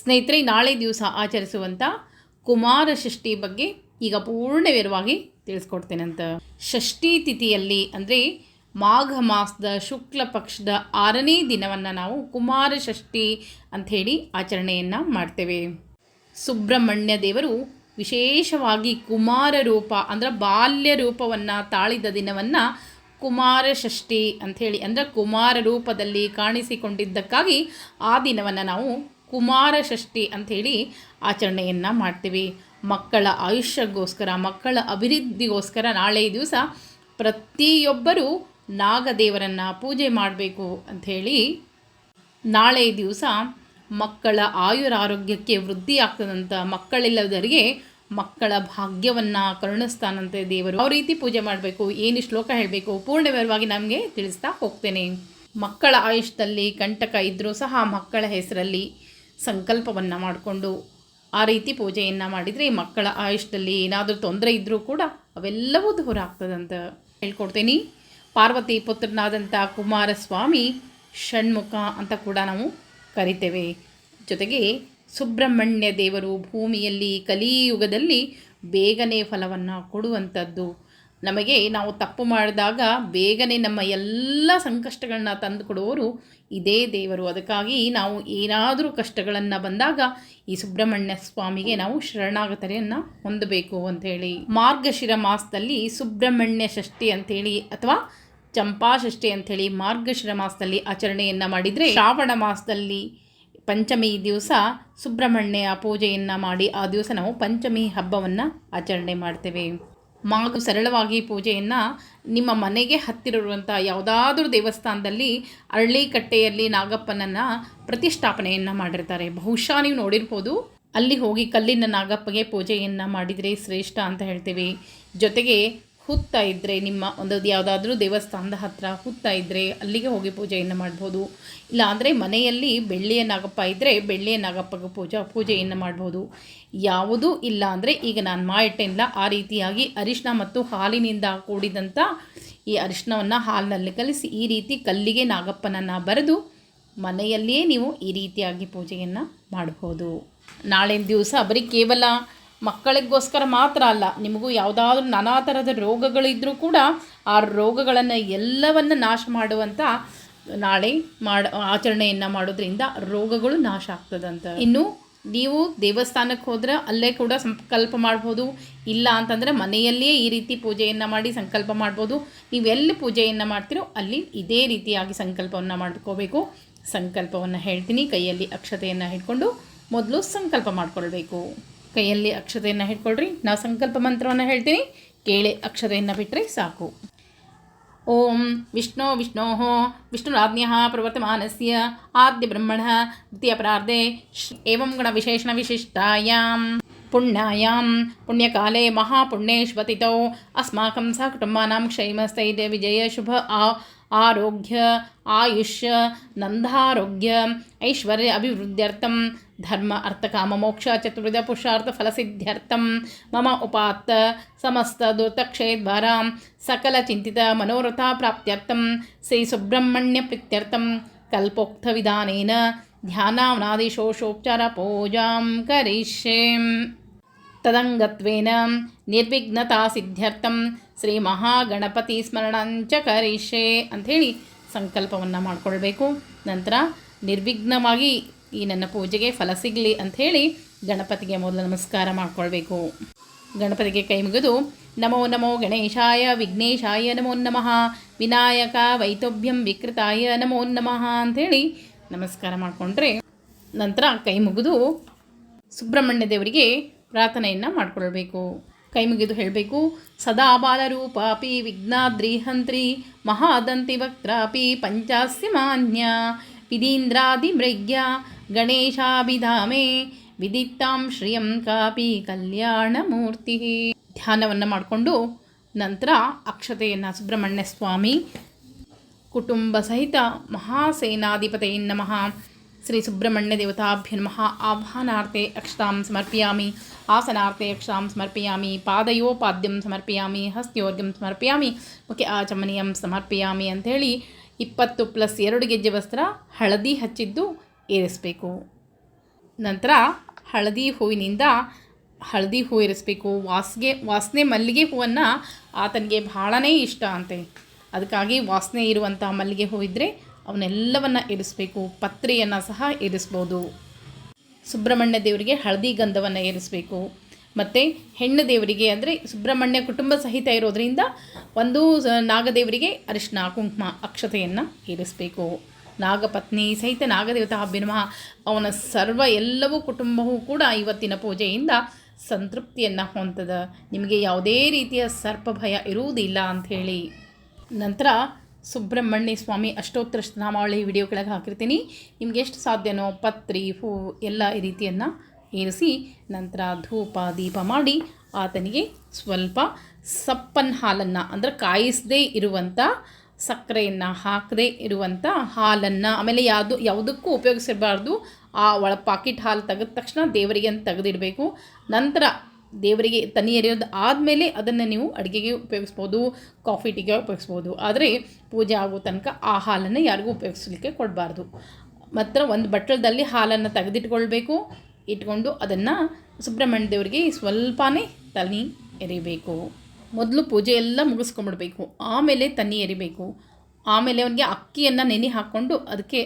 ಸ್ನೇಹಿತರೆ, ನಾಳೆ ದಿವಸ ಆಚರಿಸುವಂಥ ಕುಮಾರ ಷಷ್ಠಿ ಬಗ್ಗೆ ಈಗ ಪೂರ್ಣವಿರವಾಗಿ ತಿಳಿಸ್ಕೊಡ್ತೇನಂತ ಷಷ್ಠಿ ತಿಥಿಯಲ್ಲಿ ಅಂದರೆ ಮಾಘ ಮಾಸದ ಶುಕ್ಲ ಪಕ್ಷದ ಆರನೇ ದಿನವನ್ನು ನಾವು ಕುಮಾರ ಷಷ್ಠಿ ಅಂಥೇಳಿ ಆಚರಣೆಯನ್ನು ಮಾಡ್ತೇವೆ. ಸುಬ್ರಹ್ಮಣ್ಯ ದೇವರು ವಿಶೇಷವಾಗಿ ಕುಮಾರ ರೂಪ ಅಂದರೆ ಬಾಲ್ಯ ರೂಪವನ್ನು ತಾಳಿದ ದಿನವನ್ನು ಕುಮಾರ ಷಷ್ಠಿ ಅಂಥೇಳಿ ಅಂದರೆ ಕುಮಾರ ರೂಪದಲ್ಲಿ ಕಾಣಿಸಿಕೊಂಡಿದ್ದಕ್ಕಾಗಿ ಆ ದಿನವನ್ನು ನಾವು ಕುಮಾರ ಷಷ್ಠಿ ಅಂಥೇಳಿ ಆಚರಣೆಯನ್ನು ಮಾಡ್ತೀವಿ. ಮಕ್ಕಳ ಆಯುಷ್ಯಕ್ಕೋಸ್ಕರ, ಮಕ್ಕಳ ಅಭಿವೃದ್ಧಿಗೋಸ್ಕರ ನಾಳೆ ದಿವಸ ಪ್ರತಿಯೊಬ್ಬರೂ ನಾಗದೇವರನ್ನು ಪೂಜೆ ಮಾಡಬೇಕು ಅಂಥೇಳಿ ನಾಳೆ ದಿವಸ ಮಕ್ಕಳ ಆಯುರಾರೋಗ್ಯಕ್ಕೆ ವೃದ್ಧಿ ಆಗ್ತದಂತ ಮಕ್ಕಳಿಲ್ಲದವರಿಗೆ ಮಕ್ಕಳ ಭಾಗ್ಯವನ್ನು ಕರುಣಿಸ್ತಾನಂತೆ ದೇವರು. ಯಾವ ರೀತಿ ಪೂಜೆ ಮಾಡಬೇಕು, ಏನು ಶ್ಲೋಕ ಹೇಳಬೇಕು ಪೂರ್ಣ ವಿವರವಾಗಿ ನಮಗೆ ತಿಳಿಸ್ತಾ ಹೋಗ್ತೇನೆ. ಮಕ್ಕಳ ಆಯುಷ್ದಲ್ಲಿ ಕಂಟಕ ಇದ್ದರೂ ಸಹ ಮಕ್ಕಳ ಹೆಸರಲ್ಲಿ ಸಂಕಲ್ಪವನ್ನು ಮಾಡಿಕೊಂಡು ಆ ರೀತಿ ಪೂಜೆಯನ್ನು ಮಾಡಿದರೆ ಮಕ್ಕಳ ಆಯುಷ್ದಲ್ಲಿ ಏನಾದರೂ ತೊಂದರೆ ಇದ್ದರೂ ಕೂಡ ಅವೆಲ್ಲವೂ ದೂರ ಆಗ್ತದಂತ ಹೇಳ್ಕೊಡ್ತೀನಿ. ಪಾರ್ವತಿ ಪುತ್ರನಾದಂಥ ಕುಮಾರಸ್ವಾಮಿ ಷಣ್ಮುಖ ಅಂತ ಕೂಡ ನಾವು ಕರಿತೇವೆ. ಜೊತೆಗೆ ಸುಬ್ರಹ್ಮಣ್ಯ ದೇವರು ಭೂಮಿಯಲ್ಲಿ ಕಲಿಯುಗದಲ್ಲಿ ಬೇಗನೆ ಫಲವನ್ನು ಕೊಡುವಂಥದ್ದು ನಮಗೆ ನಾವು ತಪ್ಪು ಮಾಡಿದಾಗ ಬೇಗನೆ ನಮ್ಮ ಎಲ್ಲ ಸಂಕಷ್ಟಗಳನ್ನ ತಂದು ಕೊಡುವವರು ಇದೇ ದೇವರು. ಅದಕ್ಕಾಗಿ ನಾವು ಏನಾದರೂ ಕಷ್ಟಗಳನ್ನು ಬಂದಾಗ ಈ ಸುಬ್ರಹ್ಮಣ್ಯ ಸ್ವಾಮಿಗೆ ನಾವು ಶರಣಾಗತರೆಯನ್ನು ಹೊಂದಬೇಕು ಅಂಥೇಳಿ. ಮಾರ್ಗಶಿರ ಮಾಸದಲ್ಲಿ ಸುಬ್ರಹ್ಮಣ್ಯ ಷಷ್ಠಿ ಅಂಥೇಳಿ ಅಥವಾ ಚಂಪಾಷಷ್ಠಿ ಅಂಥೇಳಿ ಮಾರ್ಗಶಿರ ಮಾಸದಲ್ಲಿ ಆಚರಣೆಯನ್ನು ಮಾಡಿದರೆ ಶ್ರಾವಣ ಮಾಸದಲ್ಲಿ ಪಂಚಮಿ ದಿವಸ ಸುಬ್ರಹ್ಮಣ್ಯ ಪೂಜೆಯನ್ನು ಮಾಡಿ ಆ ದಿವಸ ನಾವು ಪಂಚಮಿ ಹಬ್ಬವನ್ನು ಆಚರಣೆ ಮಾಡ್ತೇವೆ. ಮಾಗು ಸರಳವಾಗಿ ಪೂಜೆಯನ್ನು ನಿಮ್ಮ ಮನೆಗೆ ಹತ್ತಿರವಿರುವಂಥ ಯಾವುದಾದ್ರೂ ದೇವಸ್ಥಾನದಲ್ಲಿ ಅರಳಿಕಟ್ಟೆಯಲ್ಲಿ ನಾಗಪ್ಪನನ್ನು ಪ್ರತಿಷ್ಠಾಪನೆಯನ್ನು ಮಾಡಿರ್ತಾರೆ. ಬಹುಶಃ ನೀವು ನೋಡಿರ್ಬೋದು, ಅಲ್ಲಿ ಹೋಗಿ ಕಲ್ಲಿನ ನಾಗಪ್ಪಗೆ ಪೂಜೆಯನ್ನು ಮಾಡಿದರೆ ಶ್ರೇಷ್ಠ ಅಂತ ಹೇಳ್ತೀವಿ. ಜೊತೆಗೆ ಹುತ್ತ ಇದ್ದರೆ ನಿಮ್ಮ ಒಂದು ಯಾವುದಾದ್ರೂ ದೇವಸ್ಥಾನದ ಹತ್ತಿರ ಹುತ್ತಾ ಇದ್ದರೆ ಅಲ್ಲಿಗೆ ಹೋಗಿ ಪೂಜೆಯನ್ನು ಮಾಡ್ಬೋದು. ಇಲ್ಲ ಅಂದರೆ ಮನೆಯಲ್ಲಿ ಬೆಳ್ಳಿಯ ನಾಗಪ್ಪ ಇದ್ದರೆ ಬೆಳ್ಳಿಯ ನಾಗಪ್ಪಗೆ ಪೂಜಾ, ಪೂಜೆಯನ್ನು ಮಾಡ್ಬೋದು. ಯಾವುದೂ ಇಲ್ಲ ಅಂದರೆ ಈಗ ನಾನು ಮಾಡಿಟ್ಟೆನಿಲ್ಲ, ಆ ರೀತಿಯಾಗಿ ಅರಿಶಿನ ಮತ್ತು ಹಾಲಿನಿಂದ ಕೂಡಿದಂಥ ಈ ಅರಿಶಿನವನ್ನು ಹಾಲಿನಲ್ಲಿ ಕಲಿಸಿ ಈ ರೀತಿ ಕಲ್ಲಿಗೆ ನಾಗಪ್ಪನನ್ನು ಬರೆದು ಮನೆಯಲ್ಲಿಯೇ ನೀವು ಈ ರೀತಿಯಾಗಿ ಪೂಜೆಯನ್ನು ಮಾಡ್ಬೋದು. ನಾಳಿನ ದಿವಸ ಬರೀ ಕೇವಲ ಮಕ್ಕಳಿಗೋಸ್ಕರ ಮಾತ್ರ ಅಲ್ಲ, ನಿಮಗೂ ಯಾವುದಾದ್ರೂ ನಾನಾ ಥರದ ರೋಗಗಳಿದ್ದರೂ ಕೂಡ ಆ ರೋಗಗಳನ್ನು ಎಲ್ಲವನ್ನು ನಾಶ ಮಾಡುವಂಥ ನಾಳೆ ಮಾಡ, ಆಚರಣೆಯನ್ನು ಮಾಡೋದ್ರಿಂದ ರೋಗಗಳು ನಾಶ ಆಗ್ತದಂತ ಇನ್ನು ನೀವು ದೇವಸ್ಥಾನಕ್ಕೆ ಹೋದರೆ ಅಲ್ಲೇ ಕೂಡ ಸಂಕಲ್ಪ ಮಾಡ್ಬೋದು, ಇಲ್ಲ ಅಂತಂದರೆ ಮನೆಯಲ್ಲಿಯೇ ಈ ರೀತಿ ಪೂಜೆಯನ್ನು ಮಾಡಿ ಸಂಕಲ್ಪ ಮಾಡ್ಬೋದು. ನೀವು ಎಲ್ಲಿ ಪೂಜೆಯನ್ನು ಮಾಡ್ತೀರೋ ಅಲ್ಲಿ ಇದೇ ರೀತಿಯಾಗಿ ಸಂಕಲ್ಪವನ್ನು ಮಾಡ್ಕೋಬೇಕು. ಸಂಕಲ್ಪವನ್ನು ಹೇಳ್ತೀನಿ, ಕೈಯಲ್ಲಿ ಅಕ್ಷತೆಯನ್ನು ಹಿಡ್ಕೊಂಡು ಮೊದಲು ಸಂಕಲ್ಪ ಮಾಡ್ಕೊಳ್ಬೇಕು. ಕೈಯಲ್ಲಿ ಅಕ್ಷತೆಯನ್ನು ಹಿಡ್ಕೊಳ್ರಿ. ನಾವು ಸಂಕಲ್ಪ ಮಂತ್ರವನ್ನು ಹೇಳ್ತೀನಿ. ಕೇಳಿ ಅಕ್ಷತೆಯನ್ನು ಬಿಟ್ಟರೆ ಸಾಕು. ಓಂ ವಿಷ್ಣು ವಿಷ್ಣೋ ವಿಷ್ಣುರಾಜ್ಞ ಪ್ರವರ್ತಮಾನಸ್ಯ ಆದ್ಯ ಬ್ರಹ್ಮಣ ದ್ವಿತೀಯ ಪ್ರಾರ್ಧೆ ಏವಂ ಗುಣವಿಶೇಷಣ ವಿಶಿಷ್ಟಾಯಾಂ ಪುಣ್ಯಾಯಾಂ ಪುಣ್ಯಕಾಲೇ ಮಹಾಪುಣ್ಯೇಶ್ವತಿತೌ. ಅಸ್ಮಾಕಂ ಸಹಕುಟುಂಬಾನಾಂ ಕ್ಷೇಮಸ್ಥೈರ್ಯ ವಿಜಯ ಶುಭ ಆ ఆరోగ్య ఆయుష్ నందారోగ్య ఐశ్వర్య అభివృద్ధ్యర్థం ధర్మ అర్థకామ మోక్ష చతుర్విధ పురుషార్థ ఫలసిద్ధ్యర్థం మమ ఉపాత్త సమస్త దుర్తక్షయ ద్వారా సకల చింతిత మనోరథ ప్రాప్త్యర్థం శ్రీ సుబ్రహ్మణ్య ప్రీత్యర్థం కల్పోక్త విధానేన ధ్యానానాదిశోషోపచార పూజాం కరిష్యే తదంగత్వేన నిర్విఘ్నతా సిద్ధ్యర్థం ಶ್ರೀ ಮಹಾಗಣಪತಿ ಸ್ಮರಣಂಚ ಕರಿಷೆ ಅಂಥೇಳಿ ಸಂಕಲ್ಪವನ್ನು ಮಾಡಿಕೊಳ್ಬೇಕು. ನಂತರ ನಿರ್ವಿಘ್ನವಾಗಿ ಈ ನನ್ನ ಪೂಜೆಗೆ ಫಲ ಸಿಗಲಿ ಅಂಥೇಳಿ ಗಣಪತಿಗೆ ಮೊದಲು ನಮಸ್ಕಾರ ಮಾಡಿಕೊಳ್ಬೇಕು. ಗಣಪತಿಗೆ ಕೈ ಮುಗಿದು, ನಮೋ ನಮೋ ಗಣೇಶಾಯ ವಿಘ್ನೇಶಾಯ ನಮೋ ನಮಃ, ವಿನಾಯಕ ವೈತೋಭ್ಯಂ ವಿಕೃತಾಯ ನಮೋ ನಮಃ ಅಂಥೇಳಿ ನಮಸ್ಕಾರ ಮಾಡಿಕೊಂಡ್ರೆ ನಂತರ ಕೈ ಮುಗಿದು ಸುಬ್ರಹ್ಮಣ್ಯ ದೇವರಿಗೆ ಪ್ರಾರ್ಥನೆಯನ್ನು ಮಾಡಿಕೊಳ್ಬೇಕು. ಕೈ ಮುಗಿದು ಹೇಳಬೇಕು. ಸದಾ ಬಾಲರೂಪಾಪಿ ವಿಘ್ನಾದ್ರಿಹಂತ್ರಿ ಮಹಾದಂತಿ ವಕ್ತಾಪಿ ಪಂಚಾಸ್ಯ ಮಾನ್ಯ. ವಿಧೀಂದ್ರಾದಿಮೃಗ್ಯ ಗಣೇಶಾಭಿಧಾಮೆ ವಿದಿತ್ತಾಂ ಶ್ರಿಯಂ ಕಾಪಿ ಕಲ್ಯಾಣಮೂರ್ತಿ ಧ್ಯಾನವನ್ನು ಮಾಡಿಕೊಂಡು ನಂತರ ಅಕ್ಷತೆಯನ್ನು ಸುಬ್ರಹ್ಮಣ್ಯ ಸ್ವಾಮಿ ಕುಟುಂಬ ಸಹಿತ ಮಹಾಸೇನಾಧಿಪತೆಯ ನಮಃ. ಶ್ರೀ ಸುಬ್ರಹ್ಮಣ್ಯ ದೇವತಾಭ್ಯ ನಮಃ ಆಹ್ವಾನಾರ್ಥೆ ಅಕ್ಷತಾಂ ಸಮರ್ಪಯಾಮಿ ಆಸನಾರ್ಥೆ ಅಕ್ಷತಾಂ ಸಮರ್ಪಯಾಮಿ ಪಾದಯೋಪಾದ್ಯಂ ಸಮರ್ಪಯಾಮಿ ಹಸ್ತ್ಯೋರ್ಗಂ ಸಮರ್ಪಯಾಮಿ ಮುಖ್ಯ ಆಚಮನೀಯಂ ಸಮರ್ಪಯಾಮಿ ಅಂಥೇಳಿ ಇಪ್ಪತ್ತು ಪ್ಲಸ್ ಎರಡು ಗೆಜ್ಜೆ ವಸ್ತ್ರ ಹಳದಿ ಹಚ್ಚಿದ್ದು ಏರಿಸಬೇಕು. ನಂತರ ಹಳದಿ ಹೂವಿನಿಂದ ಹಳದಿ ಹೂ ಇರಿಸ್ಬೇಕು ವಾಸಿಗೆ, ವಾಸನೆ ಮಲ್ಲಿಗೆ ಹೂವನ್ನು ಆತನಿಗೆ ಬಹಳನೇ ಇಷ್ಟ ಅಂತೆ. ಅದಕ್ಕಾಗಿ ವಾಸನೆ ಇರುವಂಥ ಮಲ್ಲಿಗೆ ಹೂ ಅವನ್ನೆಲ್ಲವನ್ನು ಇರಿಸಬೇಕು, ಪತ್ರೆಯನ್ನು ಸಹ ಇರಿಸ್ಬೋದು. ಸುಬ್ರಹ್ಮಣ್ಯ ದೇವರಿಗೆ ಹಳದಿ ಗಂಧವನ್ನು ಏರಿಸಬೇಕು. ಮತ್ತು ಹೆಣ್ಣು ದೇವರಿಗೆ ಅಂದರೆ ಸುಬ್ರಹ್ಮಣ್ಯ ಕುಟುಂಬ ಸಹಿತ ಇರೋದರಿಂದ ಒಂದು ನಾಗದೇವರಿಗೆ ಅರಿಶಿನ, ಕುಂಕುಮ, ಅಕ್ಷತೆಯನ್ನು ಏರಿಸಬೇಕು. ನಾಗಪತ್ನಿ ಸಹಿತ ನಾಗದೇವತಾ ಅಭಿನಮ. ಅವನ ಸರ್ವ ಎಲ್ಲವೂ ಕುಟುಂಬವೂ ಕೂಡ ಇವತ್ತಿನ ಪೂಜೆಯಿಂದ ಸಂತೃಪ್ತಿಯನ್ನು ಹೊಂದದ. ನಿಮಗೆ ಯಾವುದೇ ರೀತಿಯ ಸರ್ಪ ಭಯ ಇರುವುದಿಲ್ಲ ಅಂಥೇಳಿ ನಂತರ ಸುಬ್ರಹ್ಮಣ್ಯ ಸ್ವಾಮಿ ಅಷ್ಟೋತ್ತರ ನಾಮಾವಳಿ ವಿಡಿಯೋಗಳಿಗೆ ಹಾಕಿರ್ತೀನಿ. ನಿಮ್ಗೆ ಎಷ್ಟು ಸಾಧ್ಯನೋ ಪತ್ರಿ, ಹೂ ಎಲ್ಲ ಈ ರೀತಿಯನ್ನು ಏರಿಸಿ ನಂತರ ಧೂಪ, ದೀಪ ಮಾಡಿ ಆತನಿಗೆ ಸ್ವಲ್ಪ ಸಪ್ಪನ್ ಹಾಲನ್ನು, ಅಂದರೆ ಕಾಯಿಸದೇ ಇರುವಂಥ ಸಕ್ಕರೆಯನ್ನು ಹಾಕದೇ ಇರುವಂಥ ಹಾಲನ್ನು, ಆಮೇಲೆ ಯಾವುದು, ಯಾವುದಕ್ಕೂ ಉಪಯೋಗಿಸಿರಬಾರ್ದು. ಆ ಒಳ ಪಾಕಿಟ್ ಹಾಲು ತೆಗೆದ ತಕ್ಷಣ ದೇವರಿಗೆ ಅಂತ ತೆಗೆದಿಡಬೇಕು. ನಂತರ ದೇವರಿಗೆ ತನಿ ಎರೆಯೋದು ಆದಮೇಲೆ ಅದನ್ನು ನೀವು ಅಡುಗೆಗೆ ಉಪಯೋಗಿಸ್ಬೋದು ಕಾಫಿ ಟೀಗೆ ಉಪಯೋಗಿಸ್ಬೋದು. ಆದರೆ ಪೂಜೆ ಆಗೋ ತನಕ ಆ ಹಾಲನ್ನು ಯಾರಿಗೂ ಉಪಯೋಗಿಸ್ಲಿಕ್ಕೆ ಕೊಡಬಾರ್ದು. ಮಾತ್ರ ಒಂದು ಬಟ್ಟಲದಲ್ಲಿ ಹಾಲನ್ನು ತೆಗೆದಿಟ್ಕೊಳ್ಬೇಕು, ಇಟ್ಕೊಂಡು ಅದನ್ನು ಸುಬ್ರಹ್ಮಣ್ಯ ದೇವರಿಗೆ ಸ್ವಲ್ಪನೇ ತನಿ ಎರಿಬೇಕು. ಮೊದಲು ಪೂಜೆ ಎಲ್ಲ ಮುಗಿಸ್ಕೊಂಬಿಡ್ಬೇಕು ಆಮೇಲೆ ತನಿ ಎರಿಬೇಕು. ಆಮೇಲೆ ಅವನಿಗೆ ಅಕ್ಕಿಯನ್ನು ನೆನೆ ಹಾಕ್ಕೊಂಡು ಅದಕ್ಕೆ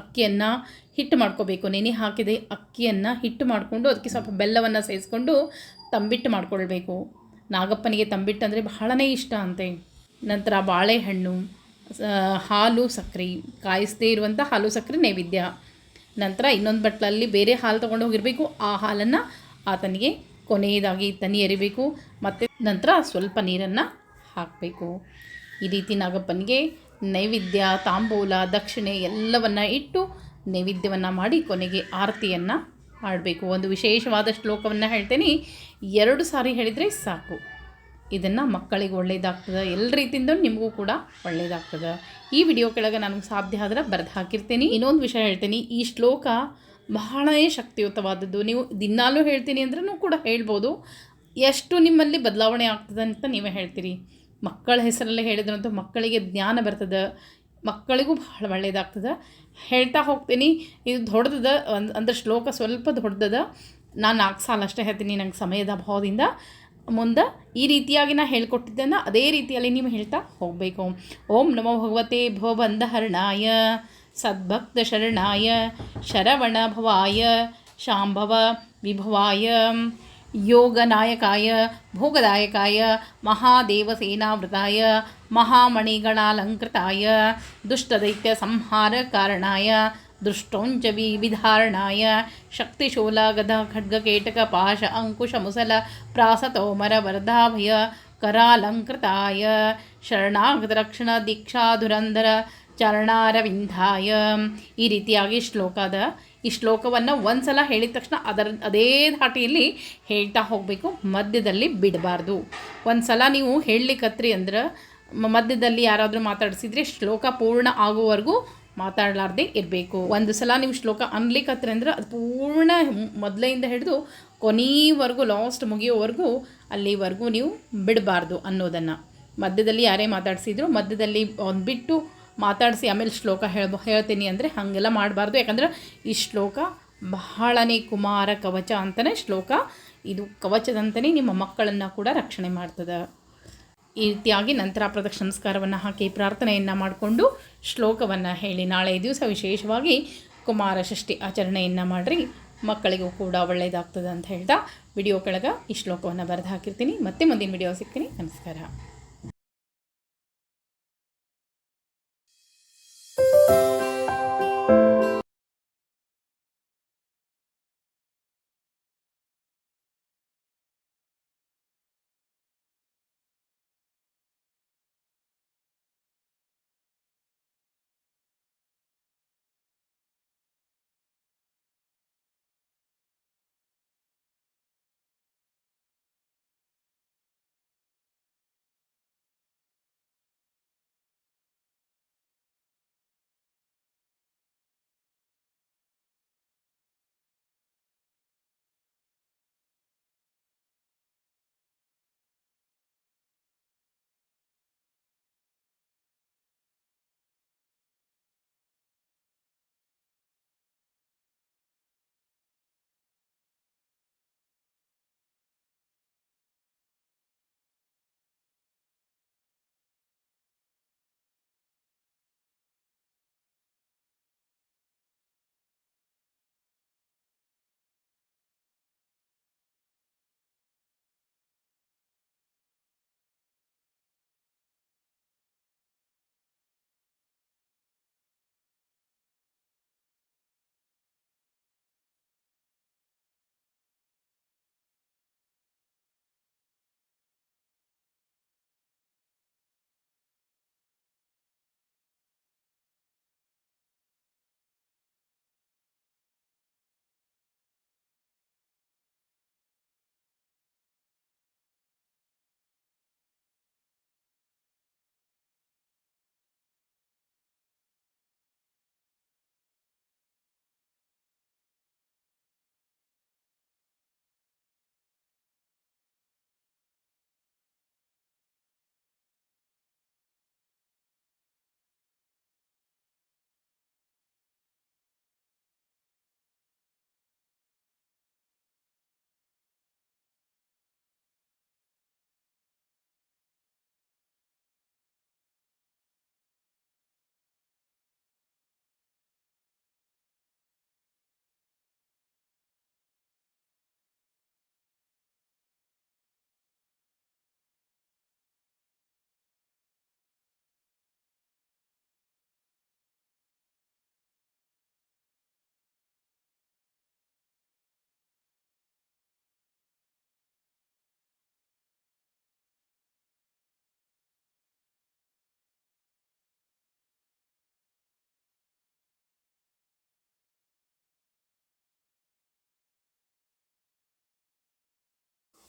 ಅಕ್ಕಿಯನ್ನು ಹಿಟ್ಟು ಮಾಡ್ಕೋಬೇಕು. ನೆನೆ ಹಾಕಿದೆ ಅಕ್ಕಿಯನ್ನು ಹಿಟ್ಟು ಮಾಡಿಕೊಂಡು ಅದಕ್ಕೆ ಸ್ವಲ್ಪ ಬೆಲ್ಲವನ್ನು ಸೇರಿಸ್ಕೊಂಡು ತಂಬಿಟ್ಟು ಮಾಡಿಕೊಳ್ಬೇಕು. ನಾಗಪ್ಪನಿಗೆ ತಂಬಿಟ್ಟು ಅಂದರೆ ಬಹಳನೇ ಇಷ್ಟ ಅಂತೆ. ನಂತರ ಬಾಳೆಹಣ್ಣು ಹಾಲು ಸಕ್ಕರೆ ಕಾಯಿಸದೇ ಇರುವಂಥ ಹಾಲು ಸಕ್ಕರೆ ನೈವೇದ್ಯ. ನಂತರ ಇನ್ನೊಂದು ಬಟ್ಲಲ್ಲಿ ಬೇರೆ ಹಾಲು ತೊಗೊಂಡು ಹೋಗಿರಬೇಕು. ಆ ಹಾಲನ್ನು ಆತನಿಗೆ ಕೊನೆಯದಾಗಿ ತನಿ ಎರಿಬೇಕು. ಮತ್ತು ನಂತರ ಸ್ವಲ್ಪ ನೀರನ್ನು ಹಾಕಬೇಕು. ಈ ರೀತಿ ನಾಗಪ್ಪನಿಗೆ ನೈವೇದ್ಯ, ತಾಂಬೂಲ, ದಕ್ಷಿಣೆ ಎಲ್ಲವನ್ನು ಇಟ್ಟು ನೈವೇದ್ಯವನ್ನು ಮಾಡಿ ಕೊನೆಗೆ ಆರತಿಯನ್ನು ಮಾಡಬೇಕು ಒಂದು ವಿಶೇಷವಾದ ಶ್ಲೋಕವನ್ನು ಹೇಳ್ತೇನೆ. ಎರಡು ಸಾರಿ ಹೇಳಿದರೆ ಸಾಕು. ಇದನ್ನು ಮಕ್ಕಳಿಗೆ ಒಳ್ಳೆಯದಾಗ್ತದೆ ಎಲ್ಲ ರೀತಿಯಿಂದ ನಿಮಗೂ ಕೂಡ ಒಳ್ಳೆಯದಾಗ್ತದೆ ಈ ವಿಡಿಯೋ ಕೆಳಗೆ ನನಗೆ ಸಾಧ್ಯ ಆದ್ರೆ ಬರೆದು ಹಾಕಿರ್ತೀನಿ. ಇನ್ನೊಂದು ವಿಷಯ ಹೇಳ್ತೀನಿ. ಈ ಶ್ಲೋಕ ಬಹಳನೇ ಶಕ್ತಿಯುತವಾದದ್ದು. ನೀವು ದಿನಾಲೂ ಹೇಳ್ತೀನಿ ಅಂದ್ರೂ ಕೂಡ ಹೇಳ್ಬೋದು. ಎಷ್ಟು ನಿಮ್ಮಲ್ಲಿ ಬದಲಾವಣೆ ಆಗ್ತದೆ ಅಂತ ನೀವೇ ಹೇಳ್ತೀರಿ. ಮಕ್ಕಳ ಹೆಸರಲ್ಲೇ ಹೇಳಿದ್ರಂತೂ, ಮಕ್ಕಳಿಗೆ ಜ್ಞಾನ ಬರ್ತದೆ, ಮಕ್ಕಳಿಗೂ ಭಾಳ ಒಳ್ಳೆಯದಾಗ್ತದೆ ಹೇಳ್ತಾ ಹೋಗ್ತೀನಿ, ಇದು ದೊಡ್ಡದ ಒಂದು ಅಂದ್ರೆ ಶ್ಲೋಕ ಸ್ವಲ್ಪ ದೊಡ್ಡದ. ನಾನು ನಾಲ್ಕು ಸಾಲ ಅಷ್ಟೇ ಹೇಳ್ತೀನಿ, ನಂಗೆ ಸಮಯದ ಅಭಾವದಿಂದ. ಮುಂದೆ ಈ ರೀತಿಯಾಗಿ ನಾ ಹೇಳ್ಕೊಟ್ಟಿದ್ದನ್ನು ಅದೇ ರೀತಿಯಲ್ಲಿ ನೀವು ಹೇಳ್ತಾ ಹೋಗಬೇಕು. ಓಂ ನಮೋ ಭಗವತೆ ಭವಬಂಧಹರಣಾಯ, ಸದ್ಭಕ್ತ ಶರಣಾಯ, ಶರವಣ ಭವಾಯ, ಶಾಂಭವ ವಿಭವಾಯ. ಯೋಗನಾಯಕಾಯ, ಭೋಗದಾಯಕಾಯ, ಮಹಾದೇವಸೇನಾವೃತಾಯ, ಮಹಾಮಣಿಗಣಾಲಂಕೃತಾಯ ದುಷ್ಟದೈತ್ಯ ಸಂಹಾರ ಕಾರಣಾಯ ದೃಷ್ಟೋಂಚ ವಿಧಾರಣಾಯ ಶಕ್ತಿಶೂಲ ಗದ ಖಡ್ಗಕೇಟಕ ಪಾಶ ಅಂಕುಶ ಮುಸಲ ಪ್ರಾಸತೋಮರ ವರದಾಭಯ ಕರಾಲಂಕೃತಾಯ ಶರಣಾಗತ ರಕ್ಷಣ ದೀಕ್ಷಾ ಧುರಂಧರ ಚರಣಾರವಿಂಧಾಯ, ಈ ರೀತಿಯಾಗಿ ಶ್ಲೋಕದ ಈ ಶ್ಲೋಕವನ್ನು ಒಂದು ಸಲ ಹೇಳಿದ ತಕ್ಷಣ ಅದರ ಅದೇ ಧಾಟಿಯಲ್ಲಿ ಹೇಳ್ತಾ ಹೋಗಬೇಕು, ಮಧ್ಯದಲ್ಲಿ ಬಿಡಬಾರ್ದು. ಒಂದು ಸಲ ನೀವು ಹೇಳಲಿಕ್ಕತ್ರಿ ಅಂದ್ರೆ ಮಧ್ಯದಲ್ಲಿ ಯಾರಾದರೂ ಮಾತಾಡಿಸಿದ್ರೆ ಶ್ಲೋಕ ಪೂರ್ಣ ಆಗುವವರೆಗೂ ಮಾತಾಡಲಾರ್ದೆ ಇರಬೇಕು. ಒಂದು ಸಲ ನೀವು ಶ್ಲೋಕ ಅನ್ಲಿಕ್ಕತ್ರಿ ಅಂದ್ರೆ ಅದು ಪೂರ್ಣ ಮೊದಲೆಯಿಂದ ಹಿಡಿದು ಕೊನೆಯವರೆಗೂ ಲಾಸ್ಟ್ ಮುಗಿಯೋವರೆಗೂ ಅಲ್ಲಿವರೆಗೂ ನೀವು ಬಿಡಬಾರ್ದು ಅನ್ನೋದನ್ನು. ಮಧ್ಯದಲ್ಲಿ ಯಾರೇ ಮಾತಾಡಿಸಿದ್ರು ಮಧ್ಯದಲ್ಲಿ ಒಂದು ಬಿಟ್ಟು ಮಾತಾಡಿಸಿ ಆಮೇಲೆ ಶ್ಲೋಕ ಹೇಳ್ಬೋ, ಹೇಳ್ತೀನಿ ಅಂದರೆ ಹಾಗೆಲ್ಲ ಮಾಡಬಾರ್ದು. ಯಾಕಂದ್ರೆ ಈ ಶ್ಲೋಕ ಬಹಳನೇ ಕುಮಾರ ಕವಚ ಅಂತಲೇ ಶ್ಲೋಕ. ಇದು ಕವಚದಂತಲೇ ನಿಮ್ಮ ಮಕ್ಕಳನ್ನು ಕೂಡ ರಕ್ಷಣೆ ಮಾಡ್ತದೆ. ಈ ರೀತಿಯಾಗಿ ನಂತರ ಪ್ರದಕ್ಷ ನಮಸ್ಕಾರವನ್ನು ಹಾಕಿ ಪ್ರಾರ್ಥನೆಯನ್ನು ಮಾಡಿಕೊಂಡು ಶ್ಲೋಕವನ್ನು ಹೇಳಿ ನಾಳೆ ದಿವಸ ವಿಶೇಷವಾಗಿ ಕುಮಾರ ಷಷ್ಠಿ ಆಚರಣೆಯನ್ನು ಮಾಡಿರಿ. ಮಕ್ಕಳಿಗೂ ಕೂಡ ಒಳ್ಳೆಯದಾಗ್ತದೆ ಅಂತ ಹೇಳ್ತಾ ವಿಡಿಯೋ ಕೆಳಗೆ ಈ ಶ್ಲೋಕವನ್ನು ಬರೆದು ಹಾಕಿರ್ತೀನಿ. ಮತ್ತೆ ಮುಂದಿನ ವಿಡಿಯೋ ಸಿಗ್ತೀನಿ. ನಮಸ್ಕಾರ.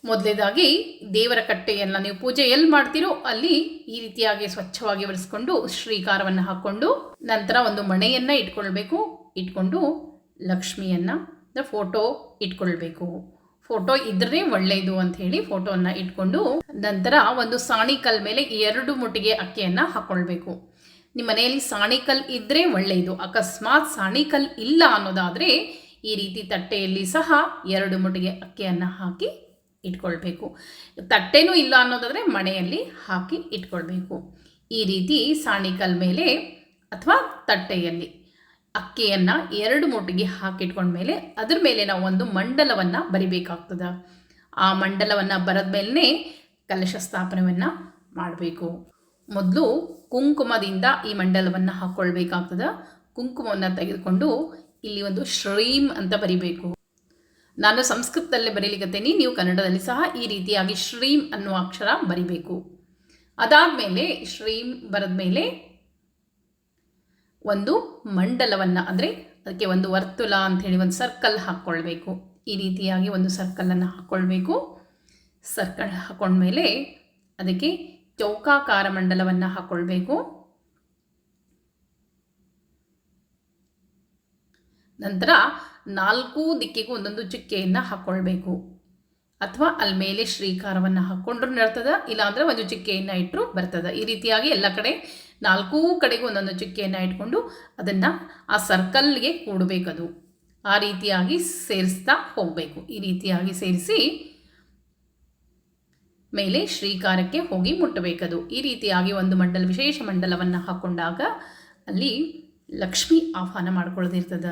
ಮೊದಲೇದಾಗಿ ದೇವರ ಕಟ್ಟೆಯನ್ನು ನೀವು ಪೂಜೆ ಎಲ್ಲಿ ಮಾಡ್ತೀರೋ ಅಲ್ಲಿ ಈ ರೀತಿಯಾಗಿ ಸ್ವಚ್ಛವಾಗಿ ಒರೆಸ್ಕೊಂಡು ಶ್ರೀಕಾರವನ್ನು ಹಾಕ್ಕೊಂಡು ನಂತರ ಒಂದು ಮಣೆಯನ್ನು ಇಟ್ಕೊಳ್ಬೇಕು. ಇಟ್ಕೊಂಡು ಲಕ್ಷ್ಮಿಯನ್ನು ಫೋಟೋ ಇಟ್ಕೊಳ್ಬೇಕು. ಫೋಟೋ ಇದ್ರೆ ಒಳ್ಳೆಯದು ಅಂತ ಹೇಳಿ ಫೋಟೋವನ್ನು ಇಟ್ಕೊಂಡು ನಂತರ ಒಂದು ಸಾಣಿಕಲ್ ಮೇಲೆ ಎರಡು ಮುಟ್ಟಿಗೆ ಅಕ್ಕಿಯನ್ನು ಹಾಕ್ಕೊಳ್ಬೇಕು ನಿಮ್ಮ ಮನೆಯಲ್ಲಿ ಸಾಣಿಕಲ್ ಇದ್ದರೆ ಒಳ್ಳೆಯದು. ಅಕಸ್ಮಾತ್ ಸಾಣಿಕಲ್ ಇಲ್ಲ ಅನ್ನೋದಾದರೆ ಈ ರೀತಿ ತಟ್ಟೆಯಲ್ಲಿ ಸಹ ಎರಡು ಮುಟ್ಟಿಗೆ ಅಕ್ಕಿಯನ್ನು ಹಾಕಿ ಇಟ್ಕೊಳ್ಬೇಕು. ತಟ್ಟೆನೂ ಇಲ್ಲ ಅನ್ನೋದಾದರೆ ಮಣೆಯಲ್ಲಿ ಹಾಕಿ ಇಟ್ಕೊಳ್ಬೇಕು. ಈ ರೀತಿ ಸಾಣಿಕಲ್ ಮೇಲೆ ಅಥವಾ ತಟ್ಟೆಯಲ್ಲಿ ಅಕ್ಕಿಯನ್ನು ಎರಡು ಮುಟ್ಟಿಗೆ ಹಾಕಿಟ್ಕೊಂಡ್ಮೇಲೆ ಅದ್ರ ಮೇಲೆ ನಾವು ಒಂದು ಮಂಡಲವನ್ನು ಬರಿಬೇಕಾಗ್ತದೆ. ಆ ಮಂಡಲವನ್ನು ಬರೆದ ಮೇಲೆ ಕಲಶ ಸ್ಥಾಪನೆಯನ್ನು ಮಾಡಬೇಕು. ಮೊದಲು ಕುಂಕುಮದಿಂದ ಈ ಮಂಡಲವನ್ನು ಹಾಕ್ಕೊಳ್ಬೇಕಾಗ್ತದೆ ಕುಂಕುಮವನ್ನು ತೆಗೆದುಕೊಂಡು ಇಲ್ಲಿ ಒಂದು ಶ್ರೀಮ್ ಅಂತ ಬರಿಬೇಕು. ನಾನು ಸಂಸ್ಕೃತದಲ್ಲೇ ಬರೀಲಿಕತ್ತೇನೆ, ನೀವು ಕನ್ನಡದಲ್ಲಿ ಸಹ ಈ ರೀತಿಯಾಗಿ ಶ್ರೀಮ್ ಅನ್ನುವ ಅಕ್ಷರ ಬರಿಬೇಕು. ಅದಾದಮೇಲೆ ಶ್ರೀಮ್ ಬರೆದ ಮೇಲೆ ಒಂದು ಮಂಡಲವನ್ನು, ಅಂದರೆ ಅದಕ್ಕೆ ಒಂದು ವರ್ತುಲ ಅಂಥೇಳಿ ಒಂದು ಸರ್ಕಲ್ ಹಾಕ್ಕೊಳ್ಬೇಕು. ಈ ರೀತಿಯಾಗಿ ಒಂದು ಸರ್ಕಲನ್ನು ಹಾಕ್ಕೊಳ್ಬೇಕು. ಸರ್ಕಲ್ ಹಾಕ್ಕೊಂಡ್ಮೇಲೆ ಅದಕ್ಕೆ ಚೌಕಾಕಾರ ಮಂಡಲವನ್ನು ಹಾಕ್ಕೊಳ್ಬೇಕು. ನಂತರ ನಾಲ್ಕು ದಿಕ್ಕಿಗೂ ಒಂದೊಂದು ಚುಕ್ಕೆಯನ್ನು ಹಾಕ್ಕೊಳ್ಬೇಕು ಅಥವಾ ಅಲ್ಲಿ ಮೇಲೆ ಶ್ರೀಕಾರವನ್ನು ಹಾಕ್ಕೊಂಡ್ರೂ ನಡ್ತದ, ಇಲ್ಲಾಂದರೆ ಒಂದು ಚುಕ್ಕೆಯನ್ನು ಇಟ್ಟರು ಬರ್ತದೆ. ಈ ರೀತಿಯಾಗಿ ಎಲ್ಲ ಕಡೆ ನಾಲ್ಕೂ ಕಡೆಗೂ ಒಂದೊಂದು ಚುಕ್ಕೆಯನ್ನು ಇಟ್ಕೊಂಡು ಅದನ್ನು ಆ ಸರ್ಕಲ್ಗೆ ಕೂಡಬೇಕದು. ಆ ರೀತಿಯಾಗಿ ಸೇರಿಸ್ತಾ ಹೋಗಬೇಕು. ಈ ರೀತಿಯಾಗಿ ಸೇರಿಸಿ ಮೇಲೆ ಶ್ರೀಕಾರಕ್ಕೆ ಹೋಗಿ ಮುಟ್ಟಬೇಕದು. ಈ ರೀತಿಯಾಗಿ ಒಂದು ಮಂಡಲ, ವಿಶೇಷ ಮಂಡಲವನ್ನು ಹಾಕ್ಕೊಂಡಾಗ ಅಲ್ಲಿ ಲಕ್ಷ್ಮಿ ಆಹ್ವಾನ ಮಾಡ್ಕೊಳ್ಳೋದಿರ್ತದ